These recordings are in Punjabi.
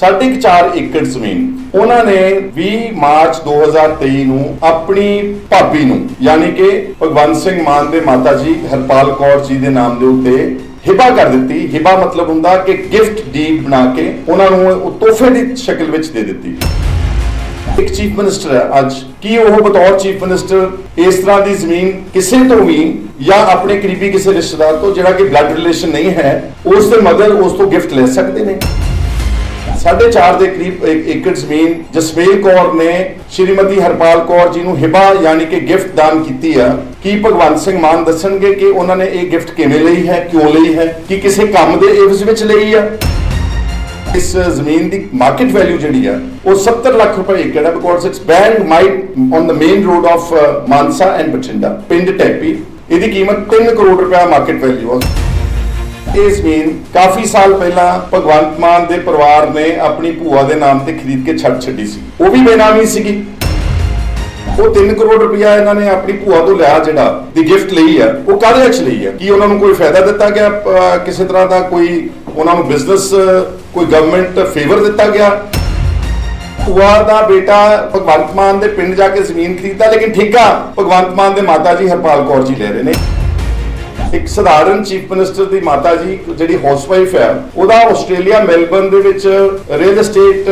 ਸਾਢੇ ਕੁ ਚਾਰ ਏਕੜ ਜ਼ਮੀਨ। ਉਹਨਾਂ ਨੇ 20 ਮਾਰਚ 2023 ਨੂੰ ਆਪਣੀ ਭਾਬੀ ਨੂੰ, ਯਾਨੀ ਕਿ ਭਗਵੰਤ ਸਿੰਘ ਮਾਨ ਦੇ ਮਾਤਾ ਜੀ ਹਰਪਾਲ ਕੌਰ ਜੀ ਦੇ ਨਾਮ ਦੇ ਉੱਤੇ ਹਿਬਾ ਕਰ ਦਿੱਤੀ। ਹਿਬਾ ਮਤਲਬ ਹੁੰਦਾ ਕਿ ਗਿਫਟ ਡੀਡ ਬਣਾ ਕੇ ਉਹਨਾਂ ਨੂੰ ਤੋਹਫੇ ਦੀ ਸ਼ਕਲ ਵਿੱਚ ਦੇ ਦਿੱਤੀ। ਇੱਕ ਚੀਫ ਮਿਨਿਸਟਰ ਹੈ ਅੱਜ। ਕੀ ਉਹ ਬਤੌਰ ਚੀਫ ਮਿਨਿਸਟਰ ਇਸ ਤਰ੍ਹਾਂ ਦੀ ਜ਼ਮੀਨ ਕਿਸੇ ਤੋਂ ਵੀ ਜਾਂ ਆਪਣੇ ਕਰੀਬੀ ਕਿਸੇ ਰਿਸ਼ਤੇਦਾਰ ਤੋਂ, ਜਿਹੜਾ ਕਿ ਬਲੱਡ ਰਿਲੇਸ਼ਨ ਨਹੀਂ ਹੈ, ਉਸ ਦੇ ਮਗਰ ਉਸ ਤੋਂ ਗਿਫਟ ਲੈ ਸਕਦੇ ਨੇ? ਸਾਢੇ ਚਾਰ ਦੇ ਕਰੀਬ ਏਕੜ ਜ਼ਮੀਨ ਜਸਮੇਲ ਕੌਰ ਨੇ ਸ਼੍ਰੀਮਤੀ ਹਰਪਾਲ ਕੌਰ ਜੀ ਨੂੰ ਹਿਬਾ ਯਾਨੀ ਕਿ ਗਿਫਟ ਦਾਨ ਕੀਤੀ ਆ। ਕੀ ਭਗਵੰਤ ਸਿੰਘ ਮਾਨ ਦੱਸਣਗੇ ਕਿ ਉਹਨਾਂ ਨੇ ਇਹ ਗਿਫਟ ਕਿਵੇਂ ਲਈ ਹੈ, ਕਿਉਂ ਲਈ ਹੈ, ਕਿ ਕਿਸੇ ਕੰਮ ਦੇ ਇਵਜ਼ ਵਿੱਚ ਲਈ ਆ? ਇਸ ਜ਼ਮੀਨ ਦੀ ਮਾਰਕੀਟ ਵੈਲਿਊ ਜਿਹੜੀ ਆ, ਉਹ 70 ਲੱਖ ਰੁਪਏ ਏਕੜ ਹੈ because it's bang right on the main road of Mansa and Bathinda, ਪਿੰਡ ਟੈਪੀ। ਇਹਦੀ ਕੀਮਤ 3 ਕਰੋੜ ਰੁਪਏ ਮਾਰਕੀਟ ਵੈਲਿਊ ਆ। ਇਹ ਜ਼ਮੀਨ ਕਾਫੀ ਸਾਲ ਪਹਿਲਾਂ ਭਗਵੰਤ ਮਾਨ ਦੇ ਪਰਿਵਾਰ ਨੇ ਆਪਣੀ ਭੂਆ ਦੇ ਨਾਮ ਤੇ ਖਰੀਦ ਕੇ ਛੱਡ ਛੱਡੀ ਸੀ। ਉਹ ਵੀ ਬੇਨਾਮੀ ਸੀਗੀ। ਉਹ 3 ਕਰੋੜ ਰੁਪਇਆ ਇਹਨਾਂ ਨੇ ਆਪਣੀ ਭੂਆ ਤੋਂ ਲਿਆ ਜਿਹੜਾ ਦੀ ਗਿਫਟ ਲਈ ਆ। ਉਹ ਕਾਹਦੇ ਵਿੱਚ ਲਈ ਆ? ਕੀ ਉਹਨਾਂ ਨੂੰ ਕੋਈ ਫਾਇਦਾ ਦਿੱਤਾ ਗਿਆ ਕਿਸੇ ਤਰ੍ਹਾਂ ਦਾ ਕੋਈ ਉਹਨਾਂ ਨੂੰ ਬਿਜ਼ਨਸ ਕੋਈ ਗਵਰਨਮੈਂਟ ਫੇਵਰ ਦਿੱਤਾ ਗਿਆ? ਭੂਆ ਦਾ ਬੇਟਾ ਭਗਵੰਤ ਮਾਨ ਦੇ ਪਿੰਡ ਜਾ ਕੇ ਜ਼ਮੀਨ ਖਰੀਦਦਾ, ਲੇਕਿਨ ਠੇਕਾ ਭਗਵੰਤ ਮਾਨ ਦੇ ਮਾਤਾ ਜੀ ਹਰਪਾਲ ਕੌਰ ਜੀ ਲੈ ਰਹੇ ਨੇ। ਇੱਕ ਸਧਾਰਨ ਚੀਫ ਮਿਨਿਸਟਰ ਦੀ ਮਾਤਾ ਜੀ, ਜਿਹੜੀ ਹਾਊਸਵਾਈਫ ਹੈ, ਉਹਦਾ ਆਸਟ੍ਰੇਲੀਆ ਮੈਲਬਰਨ ਦੇ ਵਿੱਚ ਰੀਅਲ ਏਸਟੇਟ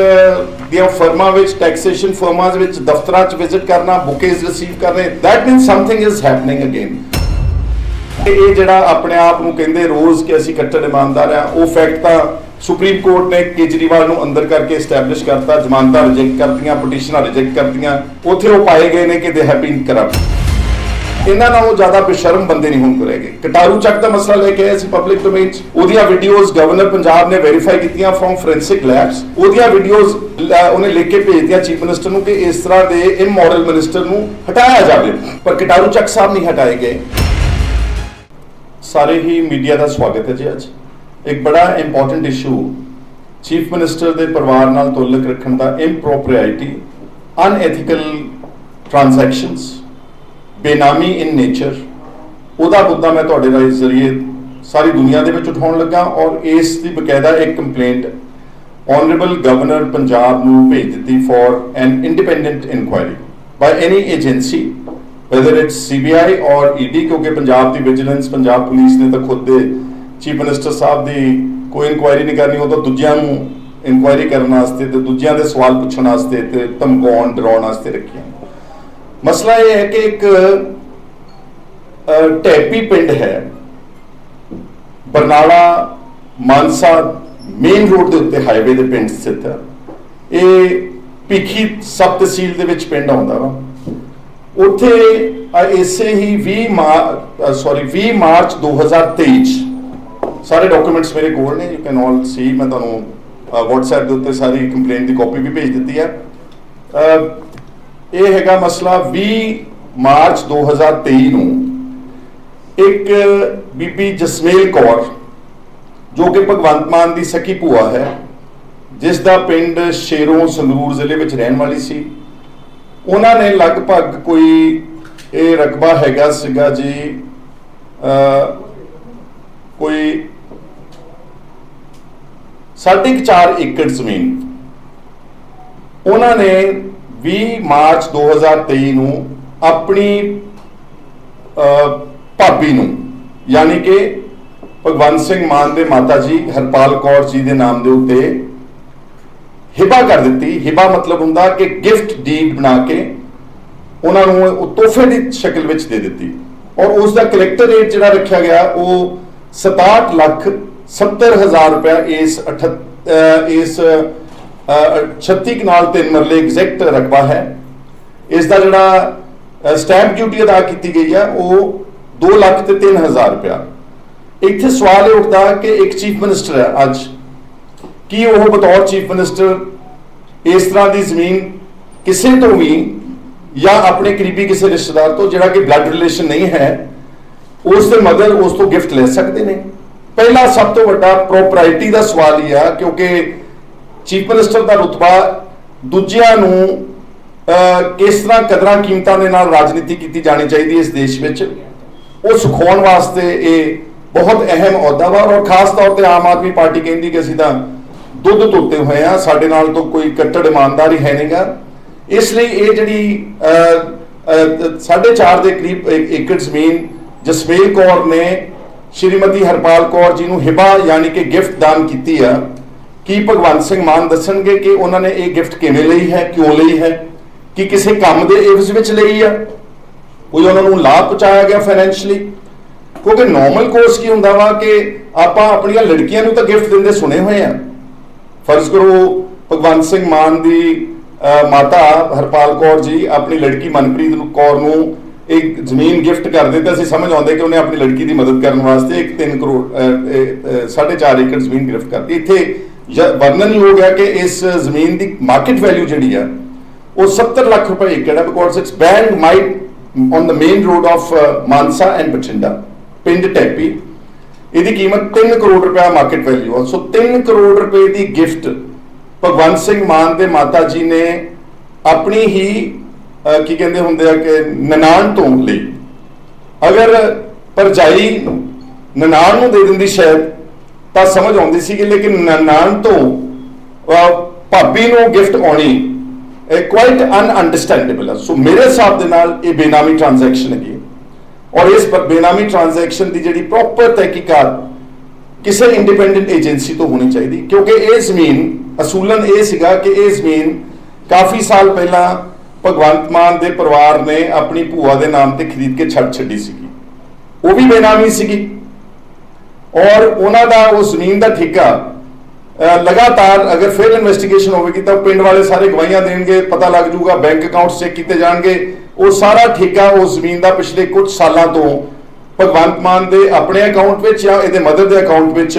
ਦੀਆਂ ਫਰਮਾਂ ਵਿੱਚ ਟੈਕਸੇਸ਼ਨ ਫਰਮਾਂ ਵਿੱਚ, ਦਫ਼ਤਰਾਂ 'ਚ ਵਿਜ਼ਿਟ ਕਰਨਾ ਬੁਕੇਜ਼ ਰਿਸੀਵ ਕਰਨੇ that means something is happening again ਇਹ ਜਿਹੜਾ ਆਪਣੇ ਆਪ ਨੂੰ ਕਹਿੰਦੇ ਰੋਜ਼ ਕਿ ਅਸੀਂ ਕੱਟੜ ਇਮਾਨਦਾਰ ਆ ਉਹ ਫੈਕਟ ਤਾਂ ਸੁਪਰੀਮ ਕੋਰਟ ਨੇ ਕੇਜਰੀਵਾਲ ਨੂੰ ਅੰਦਰ ਕਰਕੇ ਐਸਟੈਬਲਿਸ਼ ਕਰਤਾ, ਜ਼ਮਾਨਤਾਂ ਰਿਜੈਕਟ ਕਰਤੀਆਂ ਪਟੀਸ਼ਨਾਂ ਰਿਜੈਕਟ ਕਰਤੀਆਂ, ਉੱਥੇ ਉਹ ਪਾਏ ਗਏ ਨੇ ਕਿ ਦੇ ਹੈਵ ਬੀਨ ਕਰਪਟ ਇਹਨਾਂ ਨਾਲੋਂ ਜ਼ਿਆਦਾ ਬੇਸ਼ਰਮ ਬੰਦੇ ਨਹੀਂ ਹੁਣ ਕਰੇਗੇ ਕਟਾਰੂ ਚੱਕ ਦਾ ਮਸਲਾ ਲੈ ਕੇ ਆਏ ਸੀ ਪਬਲਿਕ ਡੋਮੇਨ 'ਚ। ਉਹਦੀਆਂ ਵੀਡੀਓਜ਼ ਗਵਰਨਰ ਪੰਜਾਬ ਨੇ ਵੈਰੀਫਾਈ ਕੀਤੀਆਂ ਫਰਮ ਫੋਰੈਂਸਿਕ ਲੈਬਸ ਉਹਦੀਆਂ ਵੀਡੀਓਜ਼ ਉਹਨੇ ਲਿਖ ਕੇ ਭੇਜਤੀਆਂ ਚੀਫ ਮਿਨਿਸਟਰ ਨੂੰ ਕਿ ਇਸ ਤਰ੍ਹਾਂ ਦੇ ਇਮੋਰਲ ਮਿਨਿਸਟਰ ਨੂੰ ਹਟਾਇਆ ਜਾਵੇ। ਪਰ ਕਟਾਰੂ ਚੱਕ ਸਾਹਿਬ ਨਹੀਂ ਹਟਾਏ ਗਏ। ਸਾਰੇ ਹੀ ਮੀਡੀਆ ਦਾ ਸਵਾਗਤ ਹੈ ਜੀ ਅੱਜ। ਇੱਕ ਬੜਾ ਇੰਪੋਰਟੈਂਟ ਇਸ਼ੂ ਚੀਫ ਮਿਨਿਸਟਰ ਦੇ ਪਰਿਵਾਰ ਨਾਲ ਤੁਲਕ ਰੱਖਣ ਦਾ impropriety unethical transactions benami in nature ਉਹਦਾ ਮੁੱਦਾ ਮੈਂ ਤੁਹਾਡੇ ਰਾਹੀਂ ਜ਼ਰੀਏ ਸਾਰੀ ਦੁਨੀਆ ਦੇ ਵਿੱਚ ਉਠਾਉਣ ਲੱਗਾ ਔਰ ਇਸ ਦੀ ਬਕਾਇਦਾ ਇੱਕ ਕੰਪਲੇਂਟ ਆਨਰੇਬਲ ਗਵਰਨਰ ਪੰਜਾਬ ਨੂੰ ਭੇਜ ਦਿੱਤੀ for an independent inquiry by any agency whether it's CBI or ED ਕਿਉਂਕਿ ਪੰਜਾਬ ਦੀ ਵਿਜੀਲੈਂਸ ਪੰਜਾਬ ਪੁਲਿਸ ਨੇ ਤਾਂ ਖੁਦ ਦੇ ਚੀਫ ਮਿਨਿਸਟਰ ਸਾਹਿਬ ਦੀ ਕੋਈ ਇਨਕੁਆਇਰੀ ਨਹੀਂ ਕਰਨੀ, ਉਹ ਤਾਂ ਦੂਜਿਆਂ ਨੂੰ ਇਨਕੁਆਇਰੀ ਕਰਨ ਵਾਸਤੇ ਤੇ ਦੂਜਿਆਂ ਦੇ ਸਵਾਲ ਪੁੱਛਣ ਵਾਸਤੇ ਤੇ ਧਮਕਾਉਣ, ਡਰਾਉਣ ਵਾਸਤੇ ਰੱਖੀਆਂ ਮਸਲਾ ਇਹ ਹੈ ਕਿ ਇੱਕ ਅਹ, ਢੈਪੀ ਪਿੰਡ ਹੈ। ਬਰਨਾਲਾ ਮਾਨਸਾ ਮੇਨ ਰੋਡ ਦੇ ਉੱਤੇ ਹਾਈਵੇ ਦੇ ਪਿੰਡ ਸਥਿਤ ਹੈ। ਇਹ ਭਿੱਖੀ ਸਬ ਤਹਿਸੀਲ ਦੇ ਵਿੱਚ ਪਿੰਡ ਆਉਂਦਾ ਵਾ। ਉੱਥੇ ਇਸੇ ਹੀ 20 ਮਾਰ ਸੌਰੀ 20 ਮਾਰਚ 2023 'ਚ ਸਾਰੇ ਡਾਕੂਮੈਂਟਸ ਮੇਰੇ ਕੋਲ ਨੇ ਯੂ ਕੈਨ ਆਲ ਸੀ ਮੈਂ ਤੁਹਾਨੂੰ WhatsApp ਦੇ ਉੱਤੇ ਸਾਰੀ ਕੰਪਲੇਂਟ ਦੀ ਕਾਪੀ ਵੀ ਭੇਜ ਦਿੱਤੀ ਹੈ। ਇਹ ਹੈਗਾ ਮਸਲਾ 20 ਮਾਰਚ 2023 ਨੂੰ। ਇੱਕ ਬੀਬੀ ਜਸਮੇਲ ਕੌਰ, ਜੋ ਕਿ ਭਗਵੰਤ ਮਾਨ ਦੀ ਸਕੀ ਭੂਆ ਹੈ, ਜਿਸ ਦਾ ਪਿੰਡ ਸ਼ੇਰੋਂ ਸੰਗਰੂਰ ਜ਼ਿਲ੍ਹੇ ਵਿੱਚ ਰਹਿਣ ਵਾਲੀ ਸੀ। ਉਹਨਾਂ ਨੇ ਲਗਭਗ ਕੋਈ ਇਹ ਰਕਬਾ ਹੈਗਾ ਸੀਗਾ ਜੀ ਕੋਈ ਸਾਢੇ ਕੁ ਚਾਰ ਏਕੜ ਜ਼ਮੀਨ। ਉਹਨਾਂ ਨੇ 20 ਮਾਰਚ 2023 ਨੂੰ ਆਪਣੀ ਅ, ਭਾਬੀ ਨੂੰ ਯਾਨੀ ਕਿ ਭਗਵੰਤ ਸਿੰਘ ਮਾਨ ਦੇ ਮਾਤਾ ਜੀ ਹਰਪਾਲ ਕੌਰ ਜੀ ਦੇ ਨਾਮ ਦੇ ਉੱਤੇ ਹਿਬਾ ਕਰ ਦਿੱਤੀ। ਹਿਬਾ ਮਤਲਬ ਹੁੰਦਾ ਕਿ ਗਿਫਟ ਡੀਡ ਬਣਾ ਕੇ ਉਹਨਾਂ ਨੂੰ ਉਹ ਤੋਹਫੇ ਦੀ ਸ਼ਕਲ ਵਿੱਚ ਦੇ ਦਿੱਤੀ। ਔਰ ਉਸ ਦਾ ਕਲੈਕਟਰ ਰੇਟ ਜਿਹੜਾ ਰੱਖਿਆ ਗਿਆ ਉਹ 67 ਲੱਖ 70 ਹਜ਼ਾਰ ਰੁਪਇਆ ਇਸ ਅਠ- ਇਸ 36 ਕਨਾਲ ਤਿੰਨ ਮਰਲੇ ਐਗਜ਼ੈਕਟ ਰਕਬਾ ਹੈ। ਇਸ ਦਾ ਜਿਹੜਾ ਸਟੈਂਪ ਡਿਊਟੀ ਅਦਾ ਕੀਤੀ ਗਈ ਹੈ ਉਹ 2 ਲੱਖ ਤੇ 3 ਹਜ਼ਾਰ ਰੁਪਇਆ। ਇੱਥੇ ਸਵਾਲ ਇਹ ਉੱਠਦਾ ਕਿ ਇੱਕ ਚੀਫ ਮਿਨਿਸਟਰ ਹੈ ਅੱਜ। ਕੀ ਉਹ ਬਤੌਰ ਚੀਫ ਮਿਨਿਸਟਰ ਇਸ ਤਰ੍ਹਾਂ ਦੀ ਜ਼ਮੀਨ ਕਿਸੇ ਤੋਂ ਵੀ ਜਾਂ ਆਪਣੇ ਕਰੀਬੀ ਕਿਸੇ ਰਿਸ਼ਤੇਦਾਰ ਤੋਂ, ਜਿਹੜਾ ਕਿ ਬਲੱਡ ਰਿਲੇਸ਼ਨ ਨਹੀਂ ਹੈ, ਉਸ ਦੇ ਮਗਰ ਉਸ ਤੋਂ ਗਿਫਟ ਲੈ ਸਕਦੇ ਨੇ? ਪਹਿਲਾ ਸਭ ਤੋਂ ਵੱਡਾ ਪ੍ਰੋਪਰਾਇਟੀ ਦਾ ਸਵਾਲ ਹੀ ਆ, ਕਿਉਂਕਿ ਚੀਫ ਮਿਨਿਸਟਰ ਦਾ ਰੁਤਬਾ ਦੂਜਿਆਂ ਨੂੰ ਕਿਸ ਤਰ੍ਹਾਂ ਕਦਰਾਂ ਕੀਮਤਾਂ ਦੇ ਨਾਲ ਰਾਜਨੀਤੀ ਕੀਤੀ ਜਾਣੀ ਚਾਹੀਦੀ ਇਸ ਦੇਸ਼ ਵਿੱਚ। ਉਹ ਸਿਖਾਉਣ ਵਾਸਤੇ ਇਹ ਬਹੁਤ ਅਹਿਮ ਅਹੁਦਾ ਵਾ ਔਰ ਖਾਸ ਤੌਰ ਤੇ ਆਮ ਆਦਮੀ ਪਾਰਟੀ ਕਹਿੰਦੀ ਕਿ ਅਸੀਂ ਤਾਂ ਦੁੱਧ ਧੋਤੇ ਹੋਏ ਆ ਸਾਡੇ ਨਾਲ ਤੋਂ ਕੋਈ ਕੱਟੜ ਇਮਾਨਦਾਰੀ ਹੈ ਨਹੀਂਗਾ ਇਸ ਲਈ ਇਹ ਜਿਹੜੀ ਅਹ, ਅਹ, ਸਾਢੇ ਚਾਰ ਦੇ ਕਰੀਬ ਏਕੜ ਜ਼ਮੀਨ ਜਸਮੇਲ ਕੌਰ ਨੇ ਸ਼੍ਰੀਮਤੀ ਹਰਪਾਲ ਕੌਰ ਜੀ ਨੂੰ ਹਿਬਾ ਯਾਨੀ ਕਿ ਗਿਫਟ ਦਾਨ ਕੀਤੀ ਆ। ਕੀ ਭਗਵੰਤ ਸਿੰਘ ਮਾਨ ਦੱਸਣਗੇ ਕਿ ਉਹਨਾਂ ਨੇ ਇਹ ਗਿਫਟ ਕਿਵੇਂ ਲਈ ਹੈ ਕਿਉਂ ਲਈ ਹੈ? ਕਿ ਕਿਸੇ ਕੰਮ ਦੇ ਇਵਜ਼ ਵਿੱਚ ਲਈ ਆ? ਕੋਈ ਉਹਨਾਂ ਨੂੰ ਲਾਭ ਪਹੁੰਚਾਇਆ ਗਿਆ ਫਾਈਨੈਂਸ਼ੀਅਲੀ ਕਿਉਂਕਿ ਨਾਰਮਲ ਕੋਰਸ ਕੀ ਹੁੰਦਾ ਵਾ ਕਿ ਆਪਾਂ ਆਪਣੀਆਂ ਲੜਕੀਆਂ ਨੂੰ ਤਾਂ ਗਿਫਟ ਦਿੰਦੇ ਸੁਣੇ ਹੋਏ ਆ। ਫਰਜ਼ ਕਰੋ ਭਗਵੰਤ ਸਿੰਘ ਮਾਨ ਦੀ ਮਾਤਾ ਹਰਪਾਲ ਕੌਰ ਜੀ ਆਪਣੀ ਲੜਕੀ ਮਨਪ੍ਰੀਤ ਕੌਰ ਨੂੰ ਇੱਕ ਜ਼ਮੀਨ ਗਿਫਟ ਕਰਦੇ ਤਾਂ ਅਸੀਂ ਸਮਝ ਆਉਂਦੇ ਕਿ ਉਹਨੇ ਆਪਣੀ ਲੜਕੀ ਦੀ ਮਦਦ ਕਰਨ ਵਾਸਤੇ ਇੱਕ 3 ਕਰੋੜ ਅਹ, ਇਹ, ਅਹ, ਸਾਢੇ ਚਾਰ ਏਕੜ ਜ਼ਮੀਨ ਗਿਫਟ ਕਰਤੀ। ਇੱਥੇ ਜ- ਵਰਣਨ ਹੀ ਹੋ ਕਿ ਇਸ ਜ਼ਮੀਨ ਦੀ ਮਾਰਕੀਟ ਵੈਲਿਊ ਜਿਹੜੀ ਆ, ਉਹ 70 ਲੱਖ ਰੁਪਏ ਏਕੜ ਹੈ because it's band might on the main road of Mansa and Bathinda ਪਿੰਡ ਟੈਪੀ ਇਹਦੀ ਕੀਮਤ 3 ਕਰੋੜ ਰੁਪਏ ਮਾਰਕੀਟ ਵੈਲਿਊ ਆ ਸੋ 3 ਕਰੋੜ ਰੁਪਏ ਦੀ ਗਿਫਟ ਭਗਵੰਤ ਸਿੰਘ ਮਾਨ ਦੇ ਮਾਤਾ ਜੀ ਨੇ ਆਪਣੀ ਹੀ ਕੀ ਕਹਿੰਦੇ ਹੁੰਦੇ ਆ ਕਿ ਨਨਾਣ ਤੋਂ ਲਈ। ਅਗਰ ਪਰਜਾਈ ਨਨਾਣ ਨੂੰ ਦੇ ਦਿੰਦੀ ਸ਼ਾਇਦ ਤਾਂ ਸਮਝ ਆਉਂਦੀ ਸੀ ਕਿ ਲੇਕਿਨ ਨਨਾਣ ਤੋਂ ਭਾਬੀ ਨੂੰ ਗਿਫਟ ਆਉਣੀ, ਇਹ ਕੁਆਇਟ ਅਨਅੰਡਰਸਟੈਂਡੇਬਲ ਹੈ ਸੋ ਮੇਰੇ ਹਿਸਾਬ ਦੇ ਨਾਲ ਇਹ ਬੇਨਾਮੀ ਟ੍ਰਾਂਜੈਕਸ਼ਨ ਹੈਗੀ ਹੈ। ਔਰ ਇਸ ਬ- ਬੇਨਾਮੀ ਟ੍ਰਾਂਜੈਕਸ਼ਨ ਦੀ ਜਿਹੜੀ ਪ੍ਰੋਪਰ ਤਹਿਕੀਕਾਤ ਕਿਸੇ ਇੰਡੀਪੈਂਡੈਂਟ ਏਜੰਸੀ ਤੋਂ ਹੋਣੀ ਚਾਹੀਦੀ, ਕਿਉਂਕਿ ਇਹ ਜ਼ਮੀਨ, ਅਸੂਲਨ ਇਹ ਸੀਗਾ ਕਿ ਇਹ ਜ਼ਮੀਨ ਕਾਫੀ ਸਾਲ ਪਹਿਲਾਂ ਭਗਵੰਤ ਮਾਨ ਦੇ ਪਰਿਵਾਰ ਨੇ ਆਪਣੀ ਭੂਆ ਦੇ ਨਾਮ ਤੇ ਖਰੀਦ ਕੇ ਛੱਡ ਛੱਡੀ ਸੀਗੀ। ਉਹ ਵੀ ਬੇਨਾਮੀ ਸੀਗੀ। ਔਰ ਉਹਨਾਂ ਦਾ ਉਸ ਜ਼ਮੀਨ ਦਾ ਠੇਕਾ ਲਗਾਤਾਰ ਅਗਰ ਫਿਰ ਇਨਵੈਸਟੀਗੇਸ਼ਨ ਹੋਵੇਗੀ ਤਾਂ ਪਿੰਡ ਵਾਲੇ ਸਾਰੇ ਗਵਾਹੀਆਂ ਦੇਣਗੇ, ਪਤਾ ਲੱਗ ਜਾਊਗਾ ਬੈਂਕ ਅਕਾਊਂਟਸ ਚੈੱਕ ਕੀਤੇ ਜਾਣਗੇ। ਉਹ ਸਾਰਾ ਠੇਕਾ ਉਸ ਜ਼ਮੀਨ ਦਾ ਪਿਛਲੇ ਕੁਝ ਸਾਲਾਂ ਤੋਂ ਭਗਵੰਤ ਮਾਨ ਦੇ ਆਪਣੇ ਅਕਾਊਂਟ ਵਿੱਚ ਜਾਂ ਇਹਦੇ ਮਦਰ ਦੇ ਅਕਾਊਂਟ ਵਿੱਚ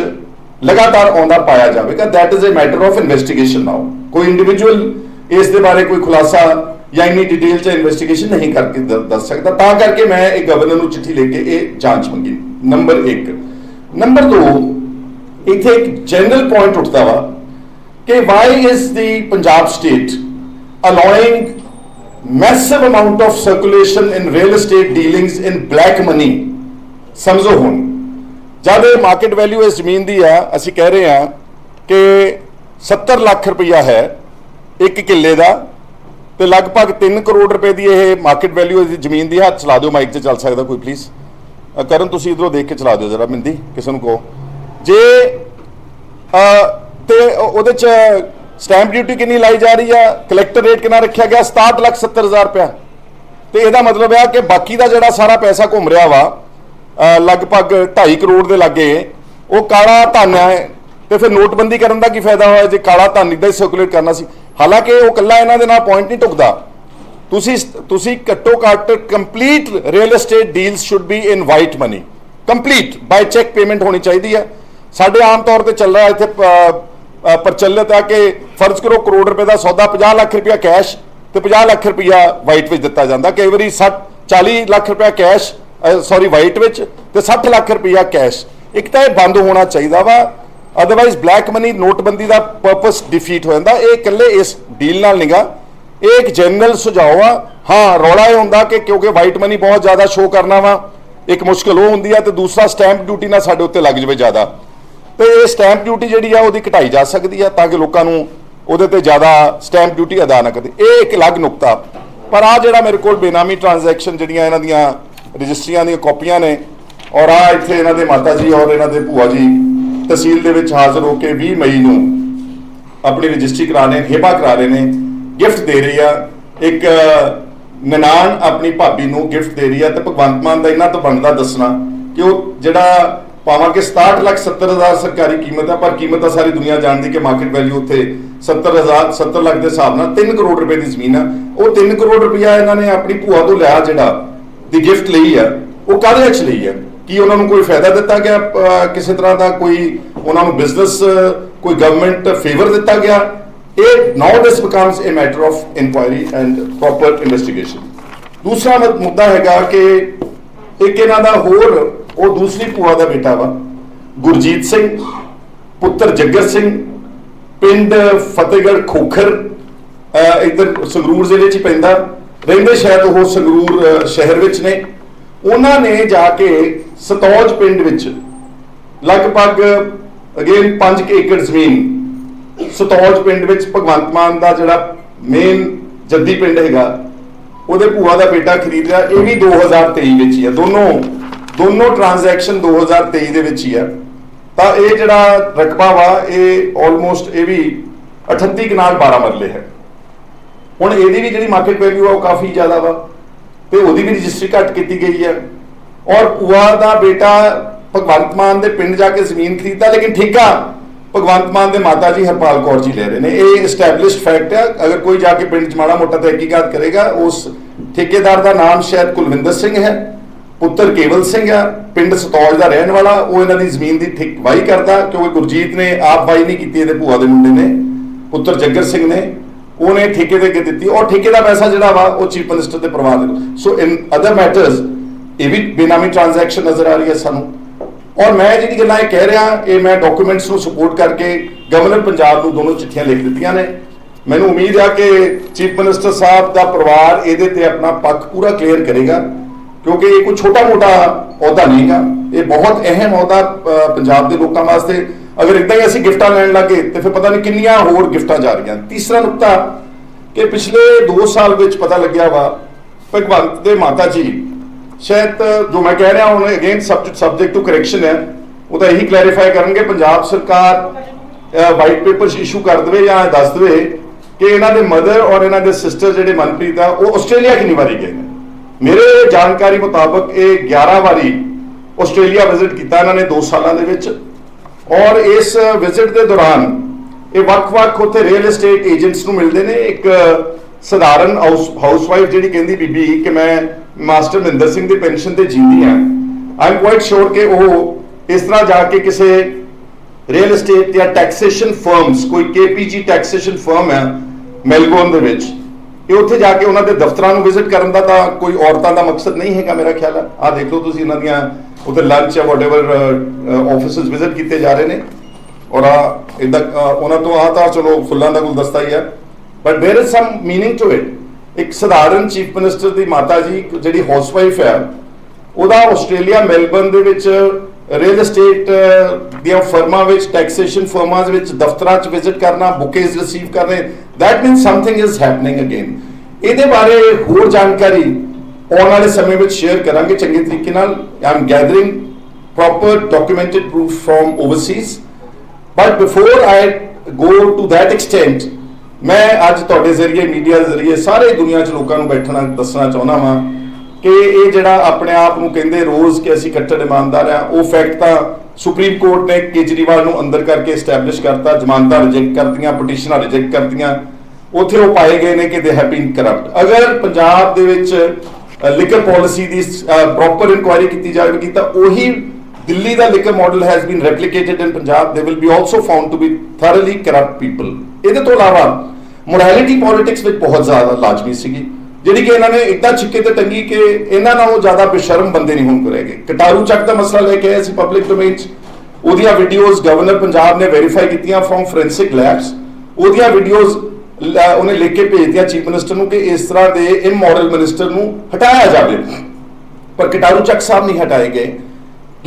ਲਗਾਤਾਰ ਆਉਂਦਾ ਪਾਇਆ ਜਾਵੇਗਾ। That is a matter of investigation now ਕੋਈ ਇੰਡੀਵਿਜੂਅਲ ਇਸ ਦੇ ਬਾਰੇ ਕੋਈ ਖੁਲਾਸਾ ਜਾਂ ਇੰਨੀ ਡਿਟੇਲ ਚ ਇਨਵੈਸਟੀਗੇਸ਼ਨ ਨਹੀਂ ਕਰਕੇ ਦੱਸ ਸਕਦਾ। ਤਾਂ ਕਰਕੇ ਮੈਂ ਇਹ ਗਵਰਨਰ ਨੂੰ ਚਿੱਠੀ ਲਿਖ ਕੇ ਇਹ ਜਾਂਚ ਮੰਗੀ। ਨੰਬਰ 1 ਨੰਬਰ 2 ਇੱਥੇ ਇੱਕ ਜਨਰਲ ਪੁਆਇੰਟ ਉੱਠਦਾ ਵਾ ਕਿ why is the Punjab state allowing massive amount of circulation in real estate dealings in black money ਸਮਝੋ ਹੁਣ। ਜਦ ਇਹ ਮਾਰਕੀਟ ਵੈਲਿਊ ਇਸ ਜ਼ਮੀਨ ਦੀ ਆ, ਅਸੀਂ ਕਹਿ ਰਹੇ ਆ ਕਿ 70 ਲੱਖ ਰੁਪਈਆ ਹੈ ਇੱਕ ਕਿੱਲੇ ਦਾ ਤੇ ਲਗਭਗ 3 ਕਰੋੜ ਰੁਪਏ ਦੀ ਇਹ ਮਾਰਕੀਟ ਵੈਲਿਊ ਇਸ ਜ਼ਮੀਨ ਦੀ ਹੱਥ ਚਲਾ ਦਿਓ ਮਾਈਕ ਤੇ ਚੱਲ ਸਕਦਾ ਕੋਈ ਪਲੀਜ਼ ਕਰਨ ਤੁਸੀਂ ਇਧਰੋਂ ਦੇਖ ਕੇ ਚਲਾ ਦਿਓ ਜਰਾ ਮਿੰਦੀ ਕਿਸੇ ਨੂੰ ਕਹੋ। ਜੇ ਅ, ਤੇ ਉਹਦੇ ਚ ਸਟੈਂਪ ਡਿਊਟੀ ਕਿੰਨੀ ਲਾਈ ਜਾ ਰਹੀ ਆ? ਕਲੈਕਟਰ ਰੇਟ ਕਿੰਨਾ ਰੱਖਿਆ ਗਿਆ? 67 ਲੱਖ 70 ਹਜ਼ਾਰ ਰੁਪਇਆ। ਤੇ ਇਹਦਾ ਮਤਲਬ ਹੈ ਕਿ ਬਾਕੀ ਦਾ ਜਿਹੜਾ ਸਾਰਾ ਪੈਸਾ ਘੁੰਮ ਰਿਹਾ ਵਾ ਲਗਭਗ 2.5 ਕਰੋੜ ਦੇ ਲਾਗੇ ਉਹ ਕਾਲਾ ਧਨ ਹੈ ਤੇ ਫਿਰ ਨੋਟਬੰਦੀ ਕਰਨ ਦਾ ਕੀ ਫਾਇਦਾ ਹੋਇਆ? ਜੇ ਕਾਲਾ ਧਨ ਇਦਾਂ ਹੀ ਸਰਕੂਲੇਟ ਕਰਨਾ ਸੀ। ਹਾਲਾਂਕਿ ਉਹ ਕੱਲਾ ਇਹਨਾਂ ਦੇ ਨਾਲ ਪੁਆਇੰਟ ਨਹੀਂ ਟੁਕਦਾ। ਤੁਸੀਂ ਤੁਸੀਂ ਘੱਟੋ ਘੱਟ complete real estate deals should be in white money complete by cheque payment ਹੋਣੀ ਚਾਹੀਦੀ ਹੈ। ਸਾਡੇ ਆਮ ਤੌਰ ਤੇ ਚੱਲ ਰਿਹਾ ਇੱਥੇ ਪ੍ਰਚਲਿਤ ਹੈ ਕਿ ਫਰਜ਼ ਕਰੋ ਕਰੋੜ ਰੁਪਏ ਦਾ ਸੌਦਾ 50 ਲੱਖ ਰੁਪਇਆ ਕੈਸ਼ ਤੇ 50 ਲੱਖ ਰੁਪਇਆ ਵਾਈਟ ਵਿੱਚ ਦਿੱਤਾ ਜਾਂਦਾ। ਕਈ ਵਾਰੀ 60 40 ਲੱਖ ਰੁਪਇਆ ਕੈਸ਼ ਸੌਰੀ ਵਾਈਟ ਵਿੱਚ ਤੇ 60 ਲੱਖ ਰੁਪਇਆ ਕੈਸ਼ ਇੱਕ ਤਾਂ ਇਹ ਬੰਦ ਹੋਣਾ ਚਾਹੀਦਾ ਵਾ। ਅਦਰਵਾਈਜ਼ ਬਲੈਕ ਮਨੀ ਨੋਟਬੰਦੀ ਦਾ ਪਰਪਸ ਡਿਫੀਟ ਹੋ ਜਾਂਦਾ। ਇਹ ਇਕੱਲੇ ਇਸ ਡੀਲ ਨਾਲ ਨਿਗਾ। ਇਹ ਇੱਕ ਜਨਰਲ ਸੁਝਾਅ ਆ ਹਾਂ ਰੌਲਾ ਇਹ ਹੁੰਦਾ ਕਿ ਕਿਉਂਕਿ ਵਾਈਟ ਮਨੀ ਬਹੁਤ ਜ਼ਿਆਦਾ ਸ਼ੋ ਕਰਨਾ ਵਾ ਇੱਕ ਮੁਸ਼ਕਲ ਉਹ ਹੁੰਦੀ ਆ ਤੇ ਦੂਸਰਾ ਸਟੈਂਪ ਡਿਊਟੀ ਨਾਲ ਸਾਡੇ ਉੱਤੇ ਲੱਗ ਜਾਵੇ ਜ਼ਿਆਦਾ ਤੇ ਇਹ ਸਟੈਂਪ ਡਿਊਟੀ ਜਿਹੜੀ ਆ ਉਹਦੀ ਘਟਾਈ ਜਾ ਸਕਦੀ ਆ ਤਾਂ ਕਿ ਲੋਕਾਂ ਨੂੰ ਉਹਦੇ ਤੇ ਜ਼ਿਆਦਾ ਸਟੈਂਪ ਡਿਊਟੀ ਅਦਾ ਨਾ ਕਰੇ ਇਹ ਇੱਕ ਅਲੱਗ ਨੁਕਤਾ ਪਰ ਆ ਜਿਹੜਾ ਮੇਰੇ ਕੋਲ ਬੇਨਾਮੀ ਟ੍ਰਾਂਜੈਕਸ਼ਨ ਜਿਹੜੀਆਂ ਇਹਨਾਂ ਦੀਆਂ ਰਜਿਸਟਰੀਆਂ ਦੀਆਂ ਕਾਪੀਆਂ ਨੇ ਔਰ ਆ ਇੱਥੇ ਇਹਨਾਂ ਦੇ ਮਾਤਾ ਜੀ ਔਰ ਇਹਨਾਂ ਦੇ ਭੂਆ ਜੀ ਤਹਿਸੀਲ ਦੇ ਵਿੱਚ ਹਾਜ਼ਰ ਹੋ ਕੇ 20 ਮਈ ਨੂੰ ਆਪਣੀ ਰਜਿਸਟਰੀ ਕਰਾ ਰਹੇ ਨੇ ਹਿਬਾ ਕਰਾ ਰਹੇ ਨੇ ਗਿਫਟ ਦੇ ਰਹੀ ਆ। ਇੱਕ ਨਨਾਣ ਆਪਣੀ ਭਾਬੀ ਨੂੰ ਗਿਫਟ ਦੇ ਰਹੀ ਆ ਤੇ ਭਗਵੰਤ ਮਾਨ ਦਾ ਇਹਨਾਂ ਤੋਂ ਬਣਦਾ ਦੱਸਣਾ ਕਿ ਉਹ ਜਿਹੜਾ ਪਾਵਾਂ ਕਿ 67 ਲੱਖ 70 ਹਜ਼ਾਰ ਸਰਕਾਰੀ ਕੀਮਤ ਆ, ਪਰ ਕੀਮਤ ਤਾਂ ਸਾਰੀ ਦੁਨੀਆ ਜਾਣਦੀ ਕਿ ਮਾਰਕੀਟ ਵੈਲਿਊ ਉੱਥੇ 70 ਹਜ਼ਾਰ 70 ਲੱਖ ਦੇ ਹਿਸਾਬ ਨਾਲ 3 ਕਰੋੜ ਰੁਪਏ ਦੀ ਜ਼ਮੀਨ ਆ। ਉਹ 3 ਕਰੋੜ ਰੁਪਇਆ ਇਹਨਾਂ ਨੇ ਆਪਣੀ ਭੂਆ ਤੋਂ ਲਿਆ ਜਿਹੜਾ ਦੀ ਗਿਫਟ ਲਈ ਆ, ਉਹ ਕਾਹਦੇ ਵਿੱਚ ਲਈ ਆ? ਕੀ ਉਹਨਾਂ ਨੂੰ ਕੋਈ ਫਾਇਦਾ ਦਿੱਤਾ ਗਿਆ ਕਿਸੇ ਤਰ੍ਹਾਂ ਦਾ ਕੋਈ ਉਹਨਾਂ ਨੂੰ ਬਿਜ਼ਨਸ ਕੋਈ ਗਵਰਨਮੈਂਟ ਫੇਵਰ ਦਿੱਤਾ ਗਿਆ? ਇਹ now this becomes a matter of inquiry and proper investigation ਦੂਸਰਾ ਮੁੱਦਾ ਹੈਗਾ ਕਿ ਇੱਕ ਇਹਨਾਂ ਦਾ ਹੋਰ ਉਹ ਦੂਸਰੀ ਭੂਆ ਦਾ ਬੇਟਾ ਵਾ ਗੁਰਜੀਤ ਸਿੰਘ ਪੁੱਤਰ ਜੱਗਰ ਸਿੰਘ ਪਿੰਡ ਫਤਿਹਗੜ੍ਹ ਖੋਖਰ ਅਹ ਇੱਧਰ ਸੰਗਰੂਰ ਜ਼ਿਲ੍ਹੇ 'ਚ ਪੈਂਦਾ ਰਹਿੰਦੇ ਸ਼ਾਇਦ ਉਹ ਸੰਗਰੂਰ ਸ਼ਹਿਰ ਵਿੱਚ ਨੇ ਉਹਨਾਂ ਨੇ ਜਾ ਕੇ ਸਤੌਜ ਪਿੰਡ ਵਿੱਚ ਲਗਭਗ ਅਗੇਨ 5 ਏਕੜ ਜ਼ਮੀਨ ਸਤੌਜ ਪਿੰਡ ਵਿੱਚ ਭਗਵੰਤ ਮਾਨ ਦਾ ਜਿਹੜਾ ਮੇਨ ਜੱਦੀ ਪਿੰਡ ਹੈਗਾ, ਉਹਦੇ ਭੂਆ ਦਾ ਬੇਟਾ ਖਰੀਦ ਲਿਆ, ਇਹ ਵੀ 2023 ਵਿੱਚ ਹੀ ਆ। ਦੋਨੋਂ ਦੋਨੋਂ ਟ੍ਰਾਂਜੈਕਸ਼ਨ 2023 ਦੇ ਵਿੱਚ ਹੀ ਆ। ਤਾਂ ਇਹ ਜਿਹੜਾ ਰਕਬਾ ਵਾ, ਇਹ ਆਲਮੋਸਟ ਇਹ ਵੀ 38 ਕਨਾਲ 12 ਮਰਲੇ ਹੈ। ਹੁਣ ਇਹਦੀ ਵੀ ਜਿਹੜੀ ਮਾਰਕੀਟ ਵੈਲਿਊ ਆ, ਉਹ ਕਾਫੀ ਜ਼ਿਆਦਾ ਵਾ ਤੇ ਉਹਦੀ ਵੀ ਰਜਿਸਟਰੀ ਘੱਟ ਕੀਤੀ ਗਈ ਹੈ ਔਰ ਭੂਆ ਦਾ ਬੇਟਾ ਭਗਵੰਤ ਮਾਨ ਦੇ ਪਿੰਡ ਜਾ ਕੇ ਜ਼ਮੀਨ ਖਰੀਦਦਾ, ਲੇਕਿਨ ਠੇਕਾ ਭਗਵੰਤ ਮਾਨ ਦੇ ਮਾਤਾ ਜੀ ਹਰਪਾਲ ਕੌਰ ਜੀ ਲੈ ਰਹੇ ਨੇ। ਇਹ ਐਸਟੈਬਲਿਸ਼ਡ ਫੈਕਟ ਹੈ। ਅਗਰ ਕੋਈ ਜਾ ਕੇ ਪਿੰਡ ਚ ਮਾੜਾ ਮੋਟਾ ਤਹਿਕੀਕਾਤ ਕਰੇਗਾ, ਉਸ ਠੇਕੇਦਾਰ ਦਾ ਨਾਮ ਸ਼ਾਇਦ ਕੁਲਵਿੰਦਰ ਸਿੰਘ ਹੈ, ਪੁੱਤਰ ਕੇਵਲ ਸਿੰਘ ਆ ਪਿੰਡ ਸਤੌਜ ਦਾ ਰਹਿਣ ਵਾਲਾ, ਉਹ ਇਹਨਾਂ ਦੀ ਜ਼ਮੀਨ ਦੀ ਠੇਕ ਵਾਹੀ ਕਰਦਾ, ਕਿਉਂਕਿ ਗੁਰਜੀਤ ਨੇ ਆਪ ਵਾਹੀ ਨਹੀਂ ਕੀਤੀ, ਇਹਦੇ ਭੂਆ ਦੇ ਮੁੰਡੇ ਨੇ, ਪੁੱਤਰ ਜੱਗਰ ਸਿੰਘ ਨੇ, ਉਹਨੇ ਠੇਕੇ ਤੇ ਅੱਗੇ ਦਿੱਤੀ। ਔਰ ਠੇਕੇ ਦਾ ਪੈਸਾ ਜਿਹੜਾ ਵਾ, ਉਹ ਚੀਫ ਮਿਨਿਸਟਰ ਦੇ ਪਰਿਵਾਰ ਦੇ ਕੋਲ ਸੋ ਇਨ ਅਦਰ ਮੈਟਰਸ ਇਹ ਵੀ ਬੇਨਾਮੀ ਟ੍ਰਾਂਜੈਕਸ਼ਨ ਨਜ਼ਰ ਆ ਰਹੀ ਹੈ ਸਾਨੂੰ। ਔਰ ਮੈਂ ਜਿਹੜੀ ਗੱਲਾਂ ਇਹ ਕਹਿ ਰਿਹਾ, ਇਹ ਮੈਂ ਡਾਕੂਮੈਂਟਸ ਨੂੰ ਸਪੋਰਟ ਕਰਕੇ ਗਵਰਨਰ ਪੰਜਾਬ ਨੂੰ ਦੋਨੋਂ ਚਿੱਠੀਆਂ ਲਿਖ ਦਿੱਤੀਆਂ ਨੇ। ਮੈਨੂੰ ਉਮੀਦ ਆ ਕਿ ਚੀਫ ਮਿਨਿਸਟਰ ਸਾਹਿਬ ਦਾ ਪਰਿਵਾਰ ਇਹਦੇ ਤੇ ਆਪਣਾ ਪੱਖ ਪੂਰਾ ਕਲੀਅਰ ਕਰੇਗਾ, ਕਿਉਂਕਿ ਇਹ ਕੋਈ ਛੋਟਾ-ਮੋਟਾ ਅਹੁਦਾ ਨਹੀਂਗਾ ਇਹ ਬਹੁਤ ਅਹਿਮ ਅਹੁਦਾ ਪੰਜਾਬ ਦੇ ਲੋਕਾਂ ਵਾਸਤੇ। ਅਗਰ ਇਦਾਂ ਹੀ ਅਸੀਂ ਗਿਫਟਾਂ ਲੈਣ ਲੱਗੇ, ਤੇ ਫਿਰ ਪਤਾ ਨਹੀਂ ਕਿੰਨੀਆਂ ਹੋਰ ਗਿਫਟਾਂ ਜਾ ਰਹੀਆਂ। ਤੀਸਰਾ ਨੁਕਤਾ, ਕਿ ਪਿਛਲੇ 2 ਸਾਲ ਵਿੱਚ ਪਤਾ ਲੱਗਿਆ ਵਾ, ਭਗਵੰਤ ਦੇ ਮਾਤਾ ਜੀ ਸ਼ਾਇਦ ਜੋ ਮੈਂ ਕਹਿ ਰਿਹਾ, ਹੁਣ ਅਗੇਨ ਸਬਜੈਕਟ ਟੂ ਕਰੈਕਸ਼ਨ ਹੈ, ਉਹ ਤਾਂ ਇਹੀ ਕਲੈਰੀਫਾਈ ਕਰਨਗੇ, ਪੰਜਾਬ ਸਰਕਾਰ ਵਾਈਟ ਪੇਪਰਸ ਇਸ਼ੂ ਕਰ ਦੇਵੇ ਜਾਂ ਦੱਸ ਦੇਵੇ ਕਿ ਇਹਨਾਂ ਦੇ ਮਦਰ ਔਰ ਇਹਨਾਂ ਦੇ ਸਿਸਟਰ ਜਿਹੜੇ ਮਨਪ੍ਰੀਤ ਆ, ਉਹ ਆਸਟ੍ਰੇਲੀਆ ਕਿੰਨੀ ਵਾਰੀ ਗਏ ਨੇ? ਮੇਰੇ ਜਾਣਕਾਰੀ ਮੁਤਾਬਕ ਇਹ 11 ਵਾਰੀ ਆਸਟ੍ਰੇਲੀਆ ਵਿਜ਼ਿਟ ਕੀਤਾ ਇਹਨਾਂ ਨੇ 2 ਸਾਲਾਂ ਦੇ ਵਿੱਚ ਔਰ ਇਸ ਵਿਜ਼ਿਟ ਦੇ ਦੌਰਾਨ ਇਹ ਵੱਖ-ਵੱਖ ਉੱਥੇ ਰੀਅਲ ਏਸਟੇਟ ਏਜੰਟਸ ਨੂੰ ਮਿਲਦੇ ਨੇ, ਇੱਕ ਸਧਾਰਨ ਹਾਊਸ ਹਾਊਸਵਾਈਫ ਜਿਹੜੀ ਕਹਿੰਦੀ ਬੀਬੀ ਕਿ ਮੈਂ ਮਾਸਟਰ ਮਹਿੰਦਰ ਸਿੰਘ ਦੀ ਪੈਨਸ਼ਨ ਤੇ ਜੀਂਦੀ ਆ ਆਈ ਐਮ ਕੁਆਇਟ ਸ਼ੋਰ ਕਿ ਉਹ ਇਸ ਤਰ੍ਹਾਂ ਜਾ ਕੇ ਕਿਸੇ ਰੀਅਲ ਏਸਟੇਟ ਜਾਂ ਟੈਕਸੇਸ਼ਨ ਫਰਮਸ ਕੋਈ ਕੇਪੀਜੀ ਟੈਕਸੇਸ਼ਨ ਫਰਮ ਹੈ ਮੈਲਬੌਰਨ ਦੇ ਵਿੱਚ ਇਹ ਉੱਥੇ ਜਾ ਕੇ ਉਹਨਾਂ ਦੇ ਦਫ਼ਤਰਾਂ ਨੂੰ ਵਿਜ਼ਿਟ ਕਰਨ ਦਾ ਤਾਂ ਕੋਈ ਔਰਤਾਂ ਦਾ ਮਕਸਦ ਨਹੀਂ ਹੈਗਾ ਮੇਰਾ ਖਿਆਲ ਹੈ ਆ ਦੇਖ ਲਓ ਤੁਸੀਂ ਇਹਨਾਂ ਦੀਆਂ ਉੱਥੇ ਲੰਚ ਜਾਂ ਵਾਟਐਵਰ ਆਫਿਸਸ ਵਿਜ਼ਿਟ ਕੀਤੇ ਜਾ ਰਹੇ ਨੇ ਔਰ ਆ ਇਦਾਂ ਉਹਨਾਂ ਤੋਂ ਆ ਤਾਂ ਚਲੋ ਫੁੱਲਾਂ ਦਾ ਗੁਲਦਸਤਾ ਹੀ ਹੈ but there is some meaning to it ਇੱਕ ਸਧਾਰਨ ਚੀਫ ਮਿਨਿਸਟਰ ਦੀ ਮਾਤਾ ਜੀ, ਜਿਹੜੀ ਹਾਊਸਵਾਈਫ ਹੈ, ਉਹਦਾ ਆਸਟ੍ਰੇਲੀਆ ਮੈਲਬਰਨ ਦੇ ਵਿੱਚ ਰੀਅਲ ਏਸਟੇਟ ਦੀਆਂ ਫਰਮਾਂ ਵਿੱਚ ਟੈਕਸੇਸ਼ਨ ਫਰਮਾਂ ਵਿੱਚ, ਦਫ਼ਤਰਾਂ 'ਚ ਵਿਜ਼ਿਟ ਕਰਨਾ ਬੁਕੇਜ਼ ਰਿਸੀਵ ਕਰਨੇ that means something is happening again ਇਹਦੇ ਬਾਰੇ ਹੋਰ ਜਾਣਕਾਰੀ ਆਉਣ ਵਾਲੇ ਸਮੇਂ ਵਿੱਚ ਸ਼ੇਅਰ ਕਰਾਂਗੇ ਚੰਗੇ ਤਰੀਕੇ ਨਾਲ। I am gathering proper documented proof from overseas but before I go to that extent ਮੈਂ ਅੱਜ ਤੁਹਾਡੇ ਜ਼ਰੀਏ, ਮੀਡੀਆ ਦੇ ਜ਼ਰੀਏ ਸਾਰੇ ਦੁਨੀਆ 'ਚ ਲੋਕਾਂ ਨੂੰ ਬੈਠਣਾ, ਦੱਸਣਾ ਚਾਹੁੰਦਾ ਵਾਂ ਕਿ ਇਹ ਜਿਹੜਾ ਆਪਣੇ ਆਪ ਨੂੰ ਕਹਿੰਦੇ ਰੋਜ਼ ਕਿ ਅਸੀਂ ਕੱਟੜ ਇਮਾਨਦਾਰ ਆ ਉਹ ਫੈਕਟ ਤਾਂ ਸੁਪਰੀਮ ਕੋਰਟ ਨੇ ਕੇਜਰੀਵਾਲ ਨੂੰ ਅੰਦਰ ਕਰਕੇ ਐਸਟੈਬਲਿਸ਼ ਕਰਤਾ, ਜ਼ਮਾਨਤਾਂ ਰਿਜੈਕਟ ਕਰਤੀਆਂ ਪਟੀਸ਼ਨਾਂ ਰਿਜੈਕਟ ਕਰਤੀਆਂ, ਉੱਥੇ ਉਹ ਪਾਏ ਗਏ ਨੇ ਕਿ ਦੇ ਹੈਵ ਬੀਨ ਕਰਪਟ ਅਗਰ ਪੰਜਾਬ ਦੇ ਵਿੱਚ ਲਿਕਰ ਪਾਲਿਸੀ ਦੀ ਪ੍ਰੋਪਰ ਇਨਕੁਆਇਰੀ ਕੀਤੀ ਜਾਵੇਗੀ ਤਾਂ ਉਹੀ ਦਿੱਲੀ ਦਾ liquor model has been replicated in Punjab they will be also found to be thoroughly corrupt people ਇਹਦੇ ਤੋਂ ਇਲਾਵਾ ਮੋਰੈਲਿਟੀ ਪੋਲਿਟਿਕਸ ਵਿੱਚ ਬਹੁਤ ਜ਼ਿਆਦਾ ਲਾਜ਼ਮੀ ਸੀਗੀ, ਜਿਹੜੀ ਕਿ ਇਹਨਾਂ ਨੇ ਇੱਦਾਂ ਛਿੱਕੇ ਤੇ ਟੰਗੀ ਕਿ ਇਹਨਾਂ ਨਾਲੋਂ ਜ਼ਿਆਦਾ ਬੇਸ਼ਰਮ ਬੰਦੇ ਨਹੀਂ ਹੁਣ ਕਰੇਗੇ ਕਟਾਰੂ ਚੱਕ ਦਾ ਮਸਲਾ ਲੈ ਕੇ ਆਏ ਸੀ ਪਬਲਿਕ ਡੋਮੇਨ 'ਚ। ਉਹਦੀਆਂ ਵੀਡੀਓਜ਼ ਗਵਰਨਰ ਪੰਜਾਬ ਨੇ ਵੈਰੀਫਾਈ ਕੀਤੀਆਂ ਫਰਮ ਫੋਰੈਂਸਿਕ ਲੈਬਸ ਉਹਦੀਆਂ ਵੀਡੀਓਜ਼ ਉਹਨੇ ਲਿਖ ਕੇ ਭੇਜਤੀਆਂ ਚੀਫ ਮਿਨਿਸਟਰ ਨੂੰ ਕਿ ਇਸ ਤਰ੍ਹਾਂ ਦੇ ਇਮੋਰਲ ਮਿਨਿਸਟਰ ਨੂੰ ਹਟਾਇਆ ਜਾਵੇ। ਪਰ ਕਟਾਰੂ ਚੱਕ ਸਾਹਿਬ ਨਹੀਂ ਹਟਾਏ ਗਏ।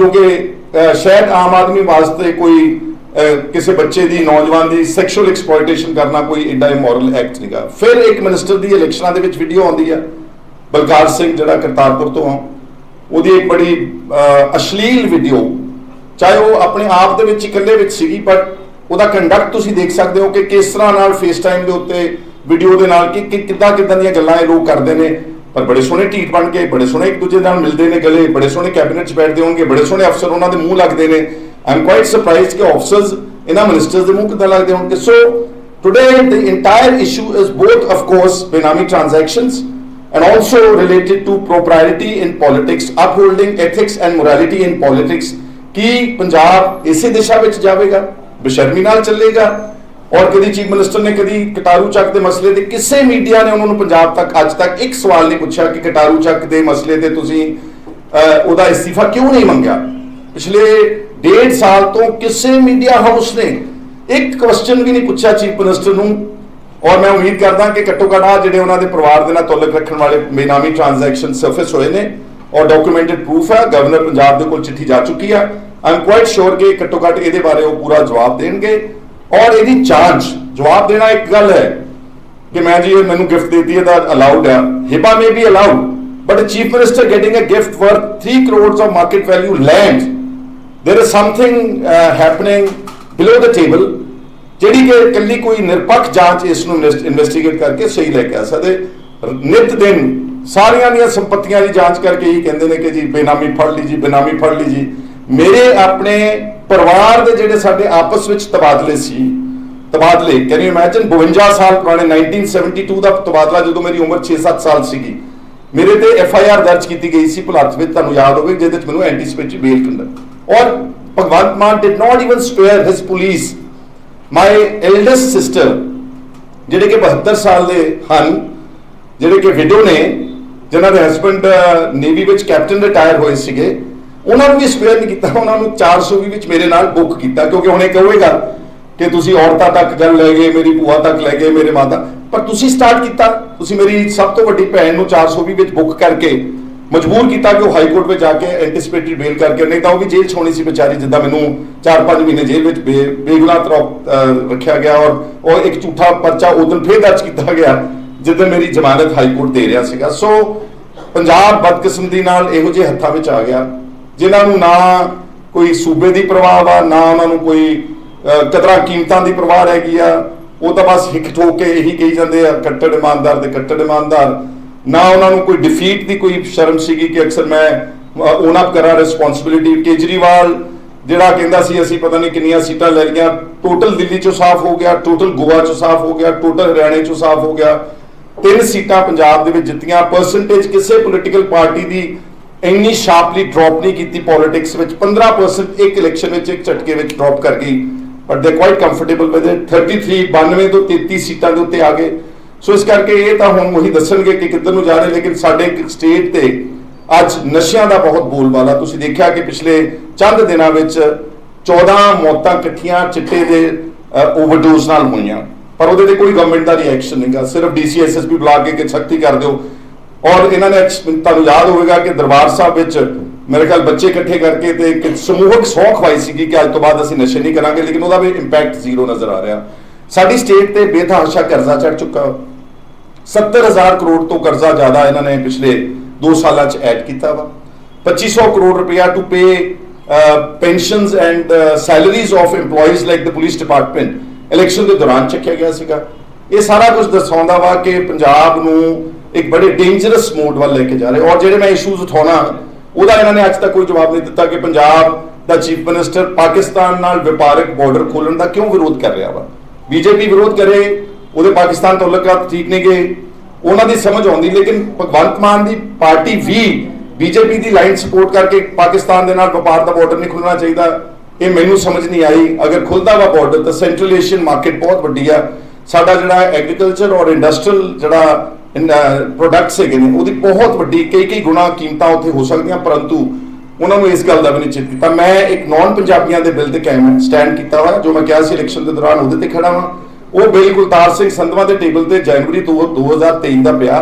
ਕਿਉਂਕਿ ਅਹ, ਸ਼ਾਇਦ ਆਮ ਆਦਮੀ ਵਾਸਤੇ ਕੋਈ ਕਿਸੇ ਬੱਚੇ ਦੀ ਨੌਜਵਾਨ ਦੀ ਸੈਕਸ਼ੂਅਲ ਐਕਸਪਲੋਇਟੇਸ਼ਨ ਕਰਨਾ ਕੋਈ ਏਡਾ ਇਮੋਰਲ ਐਕਟ ਨਹੀਂਗਾ ਫਿਰ ਇੱਕ ਮਿਨਿਸਟਰ ਦੀ ਇਲੈਕਸ਼ਨਾਂ ਦੇ ਵਿੱਚ ਵੀਡੀਓ ਆਉਂਦੀ ਆ ਬਲਕਾਰ ਸਿੰਘ ਜਿਹੜਾ ਕਰਤਾਰਪੁਰ ਤੋਂ ਆ ਉਹਦੀ ਇੱਕ ਬੜੀ ਅਸ਼ਲੀਲ ਵੀਡੀਓ ਚਾਹੇ ਉਹ ਆਪਣੇ ਆਪ ਦੇ ਵਿੱਚ ਇਕੱਲੇ ਵਿੱਚ ਸੀਗੀ ਬਟ ਉਹਦਾ ਕੰਡਕਟ ਤੁਸੀਂ ਦੇਖ ਸਕਦੇ ਹੋ ਕਿ ਕਿਸ ਤਰ੍ਹਾਂ ਨਾਲ ਫੇਸ ਟਾਈਮ ਦੇ ਉੱਤੇ ਵੀਡੀਓ ਦੇ ਨਾਲ ਕਿ- ਕਿੱਦਾਂ ਕਿੱਦਾਂ ਦੀਆਂ ਗੱਲਾਂ ਇਹ ਲੋਕ ਕਰਦੇ ਨੇ। ਪਰ ਬੜੇ ਸੋਹਣੇ ਢੀਠ ਬਣ ਕੇ ਬੜੇ ਸੋਹਣੇ ਇੱਕ ਦੂਜੇ ਨਾਲ ਮਿਲਦੇ ਨੇ ਗਲੇ ਬੜੇ ਸੋਹਣੇ ਕੈਬਨਿਟ 'ਚ ਬੈਠਦੇ ਹੋਣਗੇ ਬੜੇ ਸੋਹਣੇ ਅਫਸਰ ਉਹਨਾਂ ਦੇ ਮੂੰਹ ਲੱਗਦੇ ਨੇ। ਆਈ ਕੁਆਇਟ ਸਰਪ੍ਰਾਈਜ਼ਡ ਕਿ ਅਫਸਰਸ ਇਹਨਾਂ ਮਿਨਿਸਟਰਸ ਦੇ ਮੂੰਹ ਕਿੱਦਾਂ ਲੱਗਦੇ ਹੋਣਗੇ। So today the entire issue is both of course benami transactions and also related to propriety in politics, upholding ethics and morality in politics ਕੀ ਪੰਜਾਬ ਇਸੇ ਦਿਸ਼ਾ ਵਿੱਚ ਜਾਵੇਗਾ ਬੇਸ਼ਰਮੀ ਨਾਲ ਚੱਲੇਗਾ ਔਰ ਕਦੀ ਚੀਫ ਮਿਨਿਸਟਰ ਨੇ ਕਦੀ ਕਟਾਰੂ ਚੱਕ ਦੇ ਮਸਲੇ ਤੇ ਕਿਸੇ ਮੀਡੀਆ ਨੇ ਉਹਨਾਂ ਨੂੰ ਪੰਜਾਬ ਤੱਕ ਅੱਜ ਤੱਕ ਇੱਕ ਸਵਾਲ ਨਹੀਂ ਪੁੱਛਿਆ ਕਿ ਕਟਾਰੂ ਚੱਕ ਦੇ ਮਸਲੇ ਤੇ ਤੁਸੀਂ ਉਹਦਾ ਅਸਤੀਫਾ ਕਿਉਂ ਨਹੀਂ ਮੰਗਿਆ? ਪਿਛਲੇ ਡੇਢ ਸਾਲ ਤੋਂ ਕਿਸੇ ਮੀਡੀਆ ਹਾਊਸ ਨੇ ਇੱਕ ਕੁਐਸਚਨ ਵੀ ਨਹੀਂ ਪੁੱਛਿਆ ਚੀਫ ਮਿਨਿਸਟਰ ਨੂੰ। ਔਰ ਮੈਂ ਉਮੀਦ ਕਰਦਾ ਕਿ ਘੱਟੋ ਘੱਟ ਆਹ ਜਿਹੜੇ ਉਹਨਾਂ ਦੇ ਪਰਿਵਾਰ ਦੇ ਨਾਲ ਤਾਲੁਕ ਰੱਖਣ ਵਾਲੇ ਬੇਨਾਮੀ ਟ੍ਰਾਂਜੈਕਸ਼ਨ ਸਰਫੇਸ ਹੋਏ ਨੇ ਔਰ ਡਾਕੂਮੈਂਟਡ ਪ੍ਰੂਫ ਹੈ ਗਵਰਨਰ ਪੰਜਾਬ ਦੇ ਕੋਲ ਚਿੱਠੀ ਜਾ ਚੁੱਕੀ ਆ। ਆਈ ਐਮ ਕੁਆਇਟ ਸ਼ੋਰ ਕਿ ਘੱਟੋ ਘੱਟ ਇਹਦੇ ਬਾਰੇ ਉਹ ਪੂਰਾ ਜਵਾਬ ਦੇਣਗੇ। ਔਰ ਇਹਦੀ ਜਾਂਚ ਜਵਾਬ ਦੇਣਾ ਇੱਕ ਗੱਲ ਹੈ ਕਿ ਮੈਂ ਜੀ ਇਹ ਮੈਨੂੰ ਗਿਫਟ ਦਿੱਤੀ ਹੈ ਤਾਂ ਅਲਾਉਡ ਹੈ। Hiba may be allowed but chief minister getting a gift worth 3 crores of market value land there is something uh, happening below the ਜਿਹੜੀ ਕਿ ਇਕੱਲੀ ਕੋਈ ਨਿਰਪੱਖ ਜਾਂਚ ਇਸ ਨੂੰ ਇਨਵੈਸਟੀਗੇਟ ਕਰਕੇ ਸਹੀ ਲੈ ਕੇ ਆ ਸਕਦੇ। ਨਿਤ ਦਿਨ ਸਾਰੀਆਂ ਦੀਆਂ ਸੰਪਤੀਆਂ ਦੀ ਜਾਂਚ ਕਰਕੇ ਹੀ ਕਹਿੰਦੇ ਨੇ ਕਿ ਜੀ ਬੇਨਾਮੀ ਫੜ ਲਈ ਜੀ ਬੇਨਾਮੀ ਫੜ ਲਈ ਜੀ। ਮੇਰੇ ਆਪਣੇ ਪਰਿਵਾਰ ਦੇ ਜਿਹੜੇ ਸਾਡੇ ਆਪਸ ਵਿੱਚ ਤਬਾਦਲੇ ਸੀ, ਤਬਾਦਲੇ ਕੈਨ ਯੂ ਇਮੇਜਿਨ 52 ਸਾਲ ਪੁਰਾਣੇ 1972 ਦਾ ਤਬਾਦਲਾ ਜਦੋਂ ਮੇਰੀ ਉਮਰ 6-7 ਸਾਲ ਸੀਗੀ, ਮੇਰੇ ਤੇ ਐਫ ਆਈ ਆਰ ਦਰਜ ਕੀਤੀ ਗਈ ਸੀ ਭੁਲੱਥ ਵਿੱਚ, ਤੁਹਾਨੂੰ ਯਾਦ ਹੋਵੇ, ਜਿਹਦੇ ਵਿੱਚ ਮੈਨੂੰ ਐਂਟੀਸਪੇਟਰੀ ਬੇਲ ਕੰਡਕ ਔਰ Bhagwant Mann did not even spare his police my eldest sister ਜਿਹੜੇ ਕਿ 72 ਸਾਲ ਦੇ ਹਨ, ਜਿਹੜੇ ਕਿ ਵਿਡੋ ਨੇ, ਜਿਨ੍ਹਾਂ ਦੇ ਹਸਬੰਡ ਨੇਵੀ ਵਿੱਚ ਕੈਪਟਨ ਰਿਟਾਇਰ ਹੋਏ ਸੀਗੇ ਉਹਨਾਂ ਨੂੰ ਵੀ ਸਪੇਅਰ ਨਹੀਂ ਕੀਤਾ, ਉਹਨਾਂ ਨੂੰ 420 ਵਿੱਚ ਮੇਰੇ ਨਾਲ ਬੁੱਕ ਕੀਤਾ, ਕਿਉਂਕਿ ਹੁਣ ਇਹ ਕਿ ਤੁਸੀਂ ਔਰਤਾਂ ਤੱਕ ਗੱਲ ਲੈ ਗਏ, ਮੇਰੀ ਭੂਆ ਤੱਕ ਲੈ ਗਏ, ਮੇਰੇ ਮਾਤਾ। ਪਰ ਤੁਸੀਂ ਸਟਾਰਟ ਕੀਤਾ, ਤੁਸੀਂ ਮੇਰੀ ਸਭ ਤੋਂ ਵੱਡੀ ਭੈਣ ਨੂੰ 420 ਵਿੱਚ ਬੁੱਕ ਕਰਕੇ ਮਜਬੂਰ ਕੀਤਾ ਕਿ ਉਹ ਹਾਈ ਕੋਰਟ ਵਿੱਚ ਜਾ ਕੇ ਐਂਟੀਸਪੇਟਰੀ ਬੇਲ ਕਰਕੇ, ਨਹੀਂ ਤਾਂ ਉਹ ਵੀ ਜੇਲ੍ਹ 'ਚ ਸੀ ਵਿਚਾਰੀ, ਜਿੱਦਾਂ ਮੈਨੂੰ 4-5 ਮਹੀਨੇ ਜੇਲ੍ਹ ਵਿੱਚ ਬੇਗੁਨਾਹ ਤਰ੍ਹਾਂ ਰੱਖਿਆ ਗਿਆ ਔਰ ਉਹ ਇੱਕ ਝੂਠਾ ਪਰਚਾ ਉਦੋਂ ਫੇਰ ਦਰਜ ਕੀਤਾ ਗਿਆ ਜਦੋਂ ਮੇਰੀ ਜ਼ਮਾਨਤ ਹਾਈ ਕੋਰਟ ਦੇ ਰਿਹਾ ਸੀਗਾ। ਸੋ ਪੰਜਾਬ ਬਦਕਿਸਮਤੀ ਨਾਲ ਇਹੋ ਜਿਹੇ ਹੱਥਾਂ ਵਿੱਚ ਆ ਗਿਆ। ਜਿਨ੍ਹਾਂ ਨੂੰ ਨਾ ਕੋਈ ਸੂਬੇ ਦੀ ਪ੍ਰਵਾਹ ਵਾ, ਨਾ ਉਹਨਾਂ ਨੂੰ ਕੋਈ ਕਦਰਾਂ ਕੀਮਤਾਂ ਦੀ ਪ੍ਰਵਾਹ ਰਹਿ ਗਈ ਆ, ਉਹ ਤਾਂ ਬਸ ਹਿੱਕ ਠੋਕ ਕੇ ਇਹੀ ਕਹੀ ਜਾਂਦੇ ਆ, ਕੱਟੜ ਇਮਾਨਦਾਰ ਦੇ ਕੱਟੜ ਇਮਾਨਦਾਰ। ਨਾ ਉਹਨਾਂ ਨੂੰ ਕੋਈ ਡਿਫੀਟ ਦੀ ਕੋਈ ਸ਼ਰਮ ਸੀਗੀ ਕਿ ਅਕਸਰ ਮੈਂ ਓਨ ਅਪ ਕਰਾਂ ਰਿਸਪੌਂਸਿਬਿਲਿਟੀ ਕੇਜਰੀਵਾਲ ਜਿਹੜਾ ਕਹਿੰਦਾ ਸੀ, ਅਸੀਂ ਪਤਾ ਨਹੀਂ ਕਿੰਨੀਆਂ ਸੀਟਾਂ ਲੈ ਲਈਆਂ ਟੋਟਲ ਦਿੱਲੀ ਚੋਂ ਸਾਫ਼ ਹੋ ਗਿਆ ਟੋਟਲ ਗੋਆ ਚੋਂ ਸਾਫ਼ ਹੋ ਗਿਆ ਟੋਟਲ ਹਰਿਆਣੇ ਚੋਂ ਸਾਫ਼ ਹੋ ਗਿਆ। ਤਿੰਨ ਸੀਟਾਂ ਪੰਜਾਬ ਦੇ ਵਿੱਚ ਜਿੱਤੀਆਂ। ਪਰਸੈਂਟੇਜ ਕਿਸੇ ਪੋਲੀਟੀਕਲ ਪਾਰਟੀ ਦੀ ਇੰਨੀ ਸ਼ਾਰਪਲੀ ਡ੍ਰੌਪ ਨਹੀਂ ਕੀਤੀ ਪੋਲਿਟਿਕਸ ਵਿੱਚ 15% ਇੱਕ ਇਲੈਕਸ਼ਨ ਵਿੱਚ ਇੱਕ ਝਟਕੇ ਵਿੱਚ ਡ੍ਰੌਪ ਕਰ ਗਈ। ਬਟ ਦੇ ਕੁਆਇਟ ਕੰਫਰਟੇਬਲ ਵਿਦ 33 92 ਤੋਂ 33 ਸੀਟਾਂ ਦੇ ਉੱਤੇ ਆ ਗਏ। ਸੋ ਇਸ ਕਰਕੇ ਇਹ ਤਾਂ ਹੁਣ ਉਹੀ ਦੱਸਣਗੇ ਕਿ ਕਿੱਧਰ ਨੂੰ ਜਾ ਰਹੇ, ਲੇਕਿਨ ਸਾਡੇ ਇੱਕ ਸਟੇਟ ਤੇ ਅੱਜ ਨਸ਼ਿਆਂ ਦਾ ਬਹੁਤ ਬੋਲਬਾਲਾ। ਤੁਸੀਂ ਦੇਖਿਆ ਕਿ ਪਿਛਲੇ ਚੰਦ ਦਿਨਾਂ ਵਿੱਚ 14 ਮੌਤਾਂ ਇਕੱਠੀਆਂ ਚਿੱਟੇ ਦੇ ਓਵਰਡੋਜ਼ ਨਾਲ ਹੋਈਆਂ। ਪਰ ਉਹਦੇ ਤੇ ਕੋਈ ਗਵਰਨਮੈਂਟ ਦਾ ਰਿਐਕਸ਼ਨ ਨਹੀਂਗਾ। ਸਿਰਫ ਡੀਸੀਐਸਐਸਪੀ ਬੁਲਾ ਕੇ ਕਿ ਸਖਤੀ ਕਰ ਦਿਓ। ਔਰ ਇਹਨਾਂ ਨੇ ਐਕਸ- ਤੁਹਾਨੂੰ ਯਾਦ ਹੋਵੇਗਾ ਕਿ ਦਰਬਾਰ ਸਾਹਿਬ ਵਿੱਚ ਮੇਰੇ ਖਿਆਲ ਬੱਚੇ ਇਕੱਠੇ ਕਰਕੇ ਤੇ ਇੱਕ ਸਮੂਹਕ ਸੌਖ ਖਵਾਈ ਸੀਗੀ ਕਿ ਅੱਜ ਤੋਂ ਬਾਅਦ ਅਸੀਂ ਨਸ਼ੇ ਨਹੀਂ ਕਰਾਂਗੇ, ਲੇਕਿਨ ਉਹਦਾ ਵੀ ਇੰਪੈਕਟ ਜ਼ੀਰੋ ਨਜ਼ਰ ਆ ਰਿਹਾ। ਸਾਡੀ ਸਟੇਟ ਤੇ ਬੇਤਹਾਸ਼ਾ ਕਰਜ਼ਾ ਚੜ ਚੁੱਕਾ। 70000 ਕਰੋੜ ਤੋਂ ਕਰਜ਼ਾ ਜ਼ਿਆਦਾ ਇਹਨਾਂ ਨੇ ਪਿਛਲੇ 2 ਸਾਲਾਂ 'ਚ ਐਡ ਕੀਤਾ ਵਾ। 2500 ਕਰੋੜ ਰੁਪਇਆ to pay pensions and salaries of EMPLOYEES like the police department election ਦੇ ਦੌਰਾਨ ਚੱਕਿਆ ਗਿਆ ਸੀਗਾ। ਇਹ ਸਾਰਾ ਕੁਝ ਦਰਸਾਉਂਦਾ ਵਾ ਕਿ ਪੰਜਾਬ ਨੂੰ ਇੱਕ ਬੜੇ ਡੇਂਜਰਸ ਮੋਡ ਵੱਲ ਲੈ ਕੇ ਜਾ ਰਹੇ। ਔਰ ਜਿਹੜੇ ਮੈਂ ਇਸ਼ੂਜ਼ ਉਠਾਉਣਾ, ਉਹਦਾ ਇਹਨਾਂ ਨੇ ਅੱਜ ਤੱਕ ਕੋਈ ਜਵਾਬ ਨਹੀਂ ਦਿੱਤਾ ਕਿ ਪੰਜਾਬ ਦਾ ਚੀਫ ਮਿਨਿਸਟਰ ਪਾਕਿਸਤਾਨ ਨਾਲ ਵਪਾਰਕ ਬਾਰਡਰ ਖੋਲਣ ਦਾ ਕਿਉਂ ਵਿਰੋਧ ਕਰ ਰਿਹਾ ਵਾ? ਬੀਜੇਪੀ ਵਿਰੋਧ ਕਰੇ, ਉਹਦੇ ਪਾਕਿਸਤਾਨ ਤਾਲੁਕਾਤ ਠੀਕ ਨਹੀਂ ਗਏ ਉਹਨਾਂ ਦੀ ਸਮਝ ਆਉਂਦੀ, ਲੇਕਿਨ ਭਗਵੰਤ ਮਾਨ ਦੀ ਪਾਰਟੀ ਵੀ ਬੀਜੇਪੀ ਦੀ ਲਾਈਨ ਸਪੋਰਟ ਕਰਕੇ ਪਾਕਿਸਤਾਨ ਦੇ ਨਾਲ ਵਪਾਰ ਦਾ ਬਾਰਡਰ ਨਹੀਂ ਖੁੱਲਣਾ ਚਾਹੀਦਾ। ਇਹ ਮੈਨੂੰ ਸਮਝ ਨਹੀਂ ਆਈ। ਅਗਰ ਖੁੱਲਦਾ ਵਾ ਬਾਰਡਰ ਤਾਂ ਸੈਂਟਰਲ ਏਸ਼ੀਅਨ ਮਾਰਕੀਟ ਬਹੁਤ ਵੱਡੀ ਆ। ਸਾਡਾ ਜਿਹੜਾ ਐਗਰੀਕਲਚਰ ਔਰ ਇੰਡਸਟਰੀਅਲ ਜਿਹੜਾ ਪ੍ਰੋਡਕਟਸ ਹੈਗੇ ਨੇ, ਉਹਦੀ ਬਹੁਤ ਵੱਡੀ ਕਈ ਕਈ ਗੁਣਾ ਕੀਮਤਾਂ ਉੱਥੇ ਹੋ ਸਕਦੀਆਂ, ਪਰੰਤੂ ਉਹਨਾਂ ਨੂੰ ਇਸ ਗੱਲ ਦਾ ਵੀ ਨਹੀਂ ਚਿੰਤਾ ਕੀਤਾ। ਮੈਂ ਇੱਕ ਨਾਨ ਪੰਜਾਬੀਆਂ ਦੇ ਬਿੱਲ ਤੇ ਕਾਇਮ ਸਟੈਂਡ ਕੀਤਾ ਹੋਇਆ ਜੋ ਮੈਂ ਕਿਹਾ ਸੀ ਇਲੈਕਸ਼ਨ ਦੇ ਦੌਰਾਨ ਉਹਦੇ ਤੇ ਖੜਾ ਹਾਂ ਉਹ ਬਿੱਲ ਕੁਲਤਾਰ ਸਿੰਘ ਸੰਧਵਾ ਦੇ ਟੇਬਲ ਤੇ ਜਨਵਰੀ ਤੋਂ 2023 ਦਾ ਪਿਆ।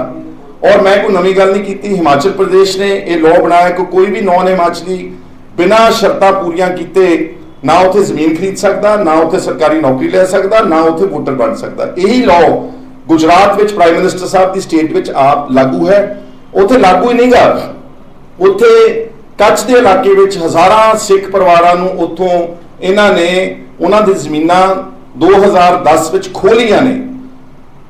ਔਰ ਮੈਂ ਕੋਈ ਨਵੀਂ ਗੱਲ ਨਹੀਂ ਕੀਤੀ, ਹਿਮਾਚਲ ਪ੍ਰਦੇਸ਼ ਨੇ ਇਹ ਲਾਅ ਬਣਾਇਆ ਕਿ ਕੋਈ ਵੀ ਨਾਨ ਹਿਮਾਚਲੀ ਬਿਨਾਂ ਸ਼ਰਤਾਂ ਪੂਰੀਆਂ ਕੀਤੇ ਨਾ ਉੱਥੇ ਜ਼ਮੀਨ ਖਰੀਦ ਸਕਦਾ, ਨਾ ਉੱਥੇ ਸਰਕਾਰੀ ਨੌਕਰੀ ਲੈ ਸਕਦਾ, ਨਾ ਉੱਥੇ ਵੋਟਰ ਬਣ ਸਕਦਾ। ਇਹੀ ਲਾਅ ਗੁਜਰਾਤ ਵਿੱਚ ਪ੍ਰਾਈਮ ਮਿਨਿਸਟਰ ਸਾਹਿਬ ਦੀ ਸਟੇਟ ਵਿੱਚ ਆਪ ਲਾਗੂ ਹੈ। ਉੱਥੇ ਲਾਗੂ ਹੀ ਨਹੀਂਗਾ। ਉੱਥੇ ਕੱਚ ਦੇ ਇਲਾਕੇ ਵਿੱਚ ਹਜ਼ਾਰਾਂ ਸਿੱਖ ਪਰਿਵਾਰਾਂ ਨੂੰ ਉੱਥੋਂ ਇਹਨਾਂ ਨੇ ਉਹਨਾਂ ਦੀ ਜ਼ਮੀਨਾਂ 2010 ਵਿੱਚ ਖੋਲੀਆਂ ਨੇ।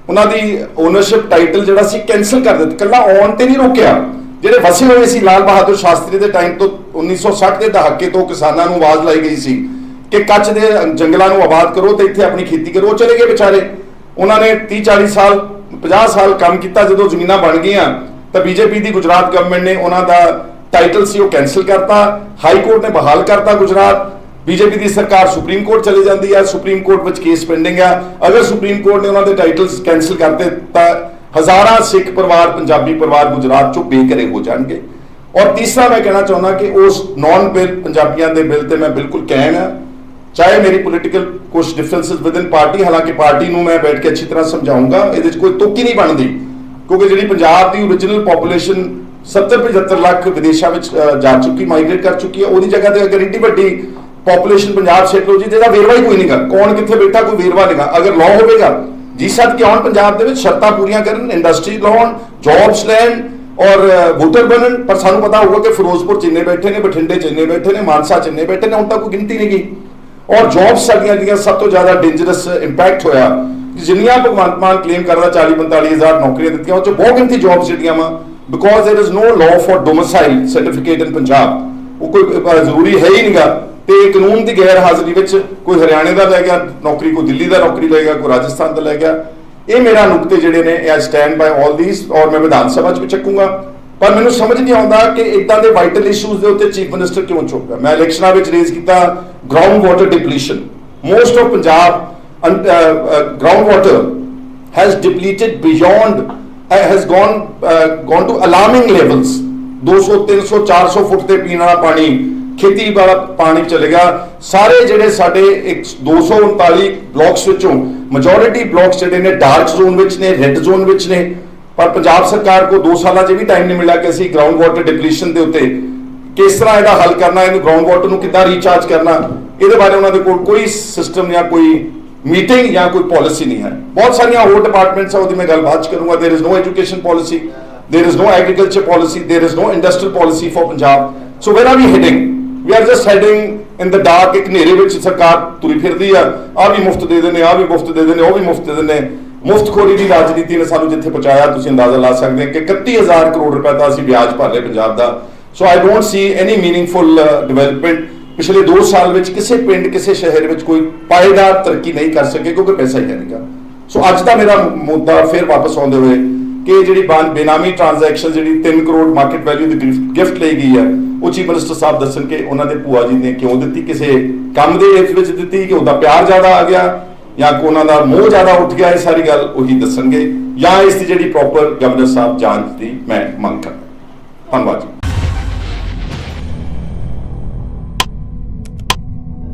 ਉਹਨਾਂ ਦੀ ਓਨਰਸ਼ਿਪ ਟਾਈਟਲ ਜਿਹੜਾ ਸੀ ਕੈਨਸਲ ਕਰ ਦਿੱਤਾ। ਕੱਲਾ ਆਉਣ ਤੇ ਨਹੀਂ ਰੋਕਿਆ। ਜਿਹੜੇ ਵਸੇ ਹੋਏ ਸੀ ਲਾਲ ਬਹਾਦਰ ਸ਼ਾਸਤਰੀ ਦੇ ਟਾਈਮ ਤੋਂ 1960 ਦੇ ਦਹਾਕੇ ਤੋਂ ਕਿਸਾਨਾਂ ਨੂੰ ਆਵਾਜ਼ ਲਾਈ ਗਈ ਸੀ ਕਿ ਕੱਚ ਦੇ ਜੰਗਲਾਂ ਨੂੰ ਆਬਾਦ ਕਰੋ ਤੇ ਇੱਥੇ ਆਪਣੀ ਖੇਤੀ ਕਰੋ। ਉਹ ਚਲੇ ਗਏ ਵਿਚਾਰੇ। ਉਹਨਾਂ ਨੇ 30 40 ਸਾਲ 50 ਸਾਲ ਕੰਮ ਕੀਤਾ ਜਦੋਂ ਜ਼ਮੀਨਾਂ ਬਣ ਗਈਆਂ, ਤਾਂ ਬੀਜੇਪੀ ਦੀ ਗੁਜਰਾਤ ਗਵਰਨਮੈਂਟ ਨੇ ਉਹਨਾਂ ਦਾ ਟਾਈਟਲ ਸੀ, ਉਹ ਕੈਨਸਲ ਕਰਤਾ ਹਾਈ ਕੋਰਟ ਨੇ ਬਹਾਲ ਕਰਤਾ ਗੁਜਰਾਤ, ਬੀਜੇਪੀ ਦੀ ਸਰਕਾਰ ਸੁਪਰੀਮ ਕੋਰਟ ਚਲੇ ਜਾਂਦੀ ਹੈ, ਸੁਪਰੀਮ ਕੋਰਟ ਵਿੱਚ ਕੇਸ ਪੈਂਡਿੰਗ ਹੈ, ਅਗਰ ਸੁਪਰੀਮ ਕੋਰਟ ਨੇ ਉਹਨਾਂ ਦੇ ਟਾਈਟਲਸ ਕੈਨਸਲ ਕਰਤੇ, ਤਾਂ ਹਜ਼ਾਰਾਂ ਸਿੱਖ ਪਰਿਵਾਰ, ਪੰਜਾਬੀ ਪਰਿਵਾਰ ਗੁਜਰਾਤ ਚੋਂ ਬੇਘਰੇ ਹੋ ਜਾਣਗੇ। ਔਰ ਤੀਸਰਾ ਮੈਂ ਕਹਿਣਾ ਚਾਹੁੰਦਾ ਕਿ ਉਸ ਨਾਨ ਬਿੱਲ ਪੰਜਾਬੀਆਂ ਦੇ ਬਿੱਲ ਤੇ ਮੈਂ ਬਿਲਕੁਲ ਕਹਿਣ ਹਾਂ। ਚਾਹੇ ਮੇਰੀ ਪੋਲੀਟੀਕਲ ਕੁਝ ਡਿਫਰੈਂਸਸ ਵਿਦਨ ਪਾਰਟੀ ਹਾਲਾਂਕਿ ਪਾਰਟੀ ਨੂੰ ਮੈਂ ਬੈਠ ਕੇ ਅੱਛੀ ਤਰ੍ਹਾਂ ਸਮਝਾਉਂਗਾ, ਇਹਦੇ 'ਚ ਕੋਈ ਤੁੱਕ ਹੀ ਨਹੀਂ ਬਣਦੀ। ਕਿਉਂਕਿ ਜਿਹੜੀ ਪੰਜਾਬ ਦੀ ਓਰੀਜਨਲ ਪੋਪੂਲੇਸ਼ਨ 70 75 ਲੱਖ ਵਿਦੇਸ਼ਾਂ ਵਿੱਚ ਜਾ ਚੁੱਕੀ ਮਾਈਗ੍ਰੇਟ ਕਰ ਚੁੱਕੀ ਹੈ, ਉਹਦੀ ਜਗ੍ਹਾ ਤੇ ਅਗਰ ਇੰਨੀ ਵੱਡੀ ਪੋਪੂਲੇਸ਼ਨ ਪੰਜਾਬ ਛੇਕ ਲਓ ਜੀ ਜਿਹਦਾ ਵੇਰਵਾ ਹੀ ਕੋਈ ਨਹੀਂਗਾ। ਕੌਣ ਕਿੱਥੇ ਬੈਠਾ ਕੋਈ ਵੇਰਵਾ ਨਹੀਂਗਾ। ਅਗਰ ਲਾਅ ਹੋਵੇਗਾ, ਜੀ ਸੱਦ ਕੇ ਆਉਣ ਪੰਜਾਬ ਦੇ ਵਿੱਚ? ਸ਼ਰਤਾਂ ਪੂਰੀਆਂ ਕਰਨ ਇੰਡਸਟਰੀ ਲਾਉਣ ਜੌਬਸ ਲੈਣ ਔਰ ਵੋਟਰ ਬਣਨ। ਪਰ ਸਾਨੂੰ ਪਤਾ ਹੋਊਗਾ ਕਿ ਫਿਰੋਜ਼ਪੁਰ ਜਿੰਨੇ ਬੈਠੇ ਨੇ, ਬਠਿੰਡੇ ਜਿੰਨੇ ਬੈਠੇ ਨੇ, ਮਾਨਸਾ ਜਿੰਨੇ ਬੈਠੇ ਨੇ, ਹੁਣ ਤੱਕ ਕੋਈ ਗਿਣਤੀ ਨਹੀਂ ਗਈ ਔਰ ਜੌਬਸ ਸਾਡੀਆਂ ਜਿਹੜੀਆਂ ਸਭ ਤੋਂ ਜ਼ਿਆਦਾ ਡੇਂਜਰਸ ਇੰਪੈਕਟ ਹੋਇਆ, ਜਿੰਨੀਆਂ ਭਗਵੰਤ ਮਾਨ ਕਲੇਮ ਕਰਦਾ 40 45000 ਨੌਕਰੀਆਂ ਦਿੱਤੀਆਂ, ਉਹ ਚ ਬਹੁਤ ਗਿਣਤੀ ਜੌਬਸ ਜਿਹੜੀਆਂ ਵਾ because there is no law for domicile certificate in Punjab ਉਹ ਕੋਈ ਜ਼ਰੂਰੀ ਹੈ ਹੀ ਨਹੀਂਗਾ, ਤੇ ਕਾਨੂੰਨ ਦੀ ਗੈਰ ਹਾਜ਼ਰੀ ਵਿੱਚ ਕੋਈ ਹਰਿਆਣੇ ਦਾ ਲੈ ਗਿਆ, ਨੌਕਰੀ, ਕੋਈ ਦਿੱਲੀ ਦਾ ਨੌਕਰੀ ਲੈ ਗਿਆ, ਕੋਈ ਰਾਜਸਥਾਨ ਦਾ ਲੈ ਗਿਆ, ਇਹ ਮੇਰਾ ਨੁਕਤੇ ਜਿਹੜੇ ਨੇ ਆਈ ਸਟੈਂਡ ਬਾਈ ਆਲ ਥੀਸ ਔਰ ਮੈਂ ਵਿਧਾਨ ਸਭਾ ਚ ਵੀ ਚੱਕੂਗਾ। ਪਰ ਮੈਨੂੰ ਸਮਝ ਨਹੀਂ ਆਉਂਦਾ ਕਿ ਇਦਾਂ ਦੇ ਵਾਈਟਲ ਇਸ਼ੂਜ਼ ਦੇ ਉੱਤੇ ਚੀਫ ਮਿਨਿਸਟਰ ਕਿਉਂ ਚੁੱਪ ਹੈ? ਮੈਂ ਇਲੈਕਸ਼ਨਾਂ ਵਿੱਚ ਰੇਜ਼ ਕੀਤਾ ground water depletion most of Punjab ground water has depleted beyond uh, has gone uh, gone to 200 300 400 foot ਤੇ ਪੀਣ ਵਾਲਾ ਪਾਣੀ ਖੇਤੀ ਵਾਲਾ ਪਾਣੀ ਚਲੇ ਗਿਆ। ਸਾਰੇ ਜਿਹੜੇ ਸਾਡੇ ਇੱਕ 239 ਬਲਾਕਸ ਵਿੱਚੋਂ ਮੈਜੋਰਿਟੀ ਬਲਾਕਸ ਜਿਹੜੇ ਨੇ ਡਾਰਕ ਜ਼ੋਨ ਵਿੱਚ ਨੇ ਰੈੱਡ ਜ਼ੋਨ ਵਿੱਚ ਨੇ ਪਰ ਪੰਜਾਬ ਸਰਕਾਰ ਕੋ 2 ਸਾਲਾਂ 'ਚ ਇਹ ਵੀ ਟਾਈਮ ਨਹੀਂ ਮਿਲਿਆ ਕਿ ਅਸੀਂ ਗਰਾਊਂਡ ਵਾਟਰ ਡਿਪਲੀਸ਼ਨ ਦੇ ਉੱਤੇ ਕਿਸ ਤਰ੍ਹਾਂ ਇਹਦਾ ਹੱਲ ਕਰਨਾ ਇਹਨੂੰ ਗਰਾਊਂਡ ਵਾਟਰ ਨੂੰ ਕਿੱਦਾਂ ਰੀਚਾਰਜ ਕਰਨਾ ਇਹਦੇ ਬਾਰੇ ਉਹਨਾਂ ਦੇ ਕੋਲ ਕੋਈ ਸਿਸਟਮ ਜਾਂ ਕੋਈ ਮੀਟਿੰਗ ਜਾਂ ਕੋਈ ਪਾਲਿਸੀ ਨਹੀਂ ਹੈ ਬਹੁਤ ਸਾਰੀਆਂ ਹੋਰ ਡਿਪਾਰਟਮੈਂਟਸ ਆ ਉਹਦੀ ਮੈਂ ਗੱਲ ਬਾਅਦ ਚ ਕਰੂੰਗਾ there is no education policy there is no agriculture policy there is no industrial policy for punjab so where are we heading we are just heading in the dark ਇੱਕ ਹਨੇਰੇ ਵਿੱਚ ਸਰਕਾਰ ਤੁਰੀ ਫਿਰਦੀ ਆ ਆ ਵੀ ਮੁਫਤ ਦੇ ਦਿੰਦੇ ਆ ਵੀ ਮੁਫਤ ਦੇ ਦਿੰਦੇ ਉਹ ਵੀ ਮੁਫਤ ਦੇ ਦਿੰਦੇ ਮੁਫਤਖੋਰੀ ਦੀ ਰਾਜਨੀਤੀ ਨੇ ਸਾਨੂੰ ਜਿੱਥੇ ਪਹੁੰਚਾਇਆ, ਤੁਸੀਂ ਅੰਦਾਜ਼ਾ ਲਾ ਸਕਦੇ ਹੋ ਕਿ 31000 ਕਰੋੜ ਰੁਪਏ ਦਾ ਅਸੀਂ ਵਿਆਜ ਭਰ ਲਏ ਪੰਜਾਬ ਦਾ। So I don't see any meaningful development ਪਿਛਲੇ 2 ਸਾਲ ਵਿੱਚ ਕਿਸੇ ਪਿੰਡ, ਕਿਸੇ ਸ਼ਹਿਰ ਵਿੱਚ ਕੋਈ ਪਾਏਦਾਰ ਤਰੱਕੀ ਨਹੀਂ ਕਰ ਸਕੇ ਕਿਉਂਕਿ ਪੈਸਾ ਹੀ ਨਹੀਂਗਾ ਸੋ ਅੱਜ ਦਾ ਮੇਰਾ ਮੁੱਦਾ ਫਿਰ ਵਾਪਸ ਆਉਂਦੇ ਹੋਏ ਕਿ ਜਿਹੜੀ ਬੇਨਾਮੀ ਟ੍ਰਾਂਜੈਕਸ਼ਨ ਜਿਹੜੀ 3 ਕਰੋੜ ਮਾਰਕੀਟ ਵੈਲਿਊ ਦੀ ਗਿਫਟ ਲਈ ਗਈ ਹੈ, ਉਹ ਚੀਫ ਮਿਨਿਸਟਰ ਸਾਹਿਬ ਦੱਸਣ ਕਿ ਉਹਨਾਂ ਦੇ ਭੂਆ ਜੀ ਨੇ ਕਿਉਂ ਦਿੱਤੀ, ਕਿਸੇ ਕੰਮ ਦੇ ਇਸ ਵਿੱਚ ਦਿੱਤੀ ਕਿ ਉਹਦਾ ਪਿਆਰ ਜ਼ਿਆਦਾ ਆ ਗਿਆ ਜਾਂ ਕੋ ਉਹਨਾਂ ਦਾ ਮੋਹ ਜ਼ਿਆਦਾ ਉੱਠ ਗਿਆ, ਇਹ ਸਾਰੀ ਗੱਲ ਉਹੀ ਦੱਸਣਗੇ। ਜਾਂ ਇਸ ਦੀ ਜਿਹੜੀ ਪ੍ਰੋਪਰ ਗਵਰਨਰ ਸਾਹਿਬ ਜਾਂਚ ਦੀ ਮੈਂ ਮੰਗ ਕਰਦਾ। ਧੰਨਵਾਦ ਜੀ।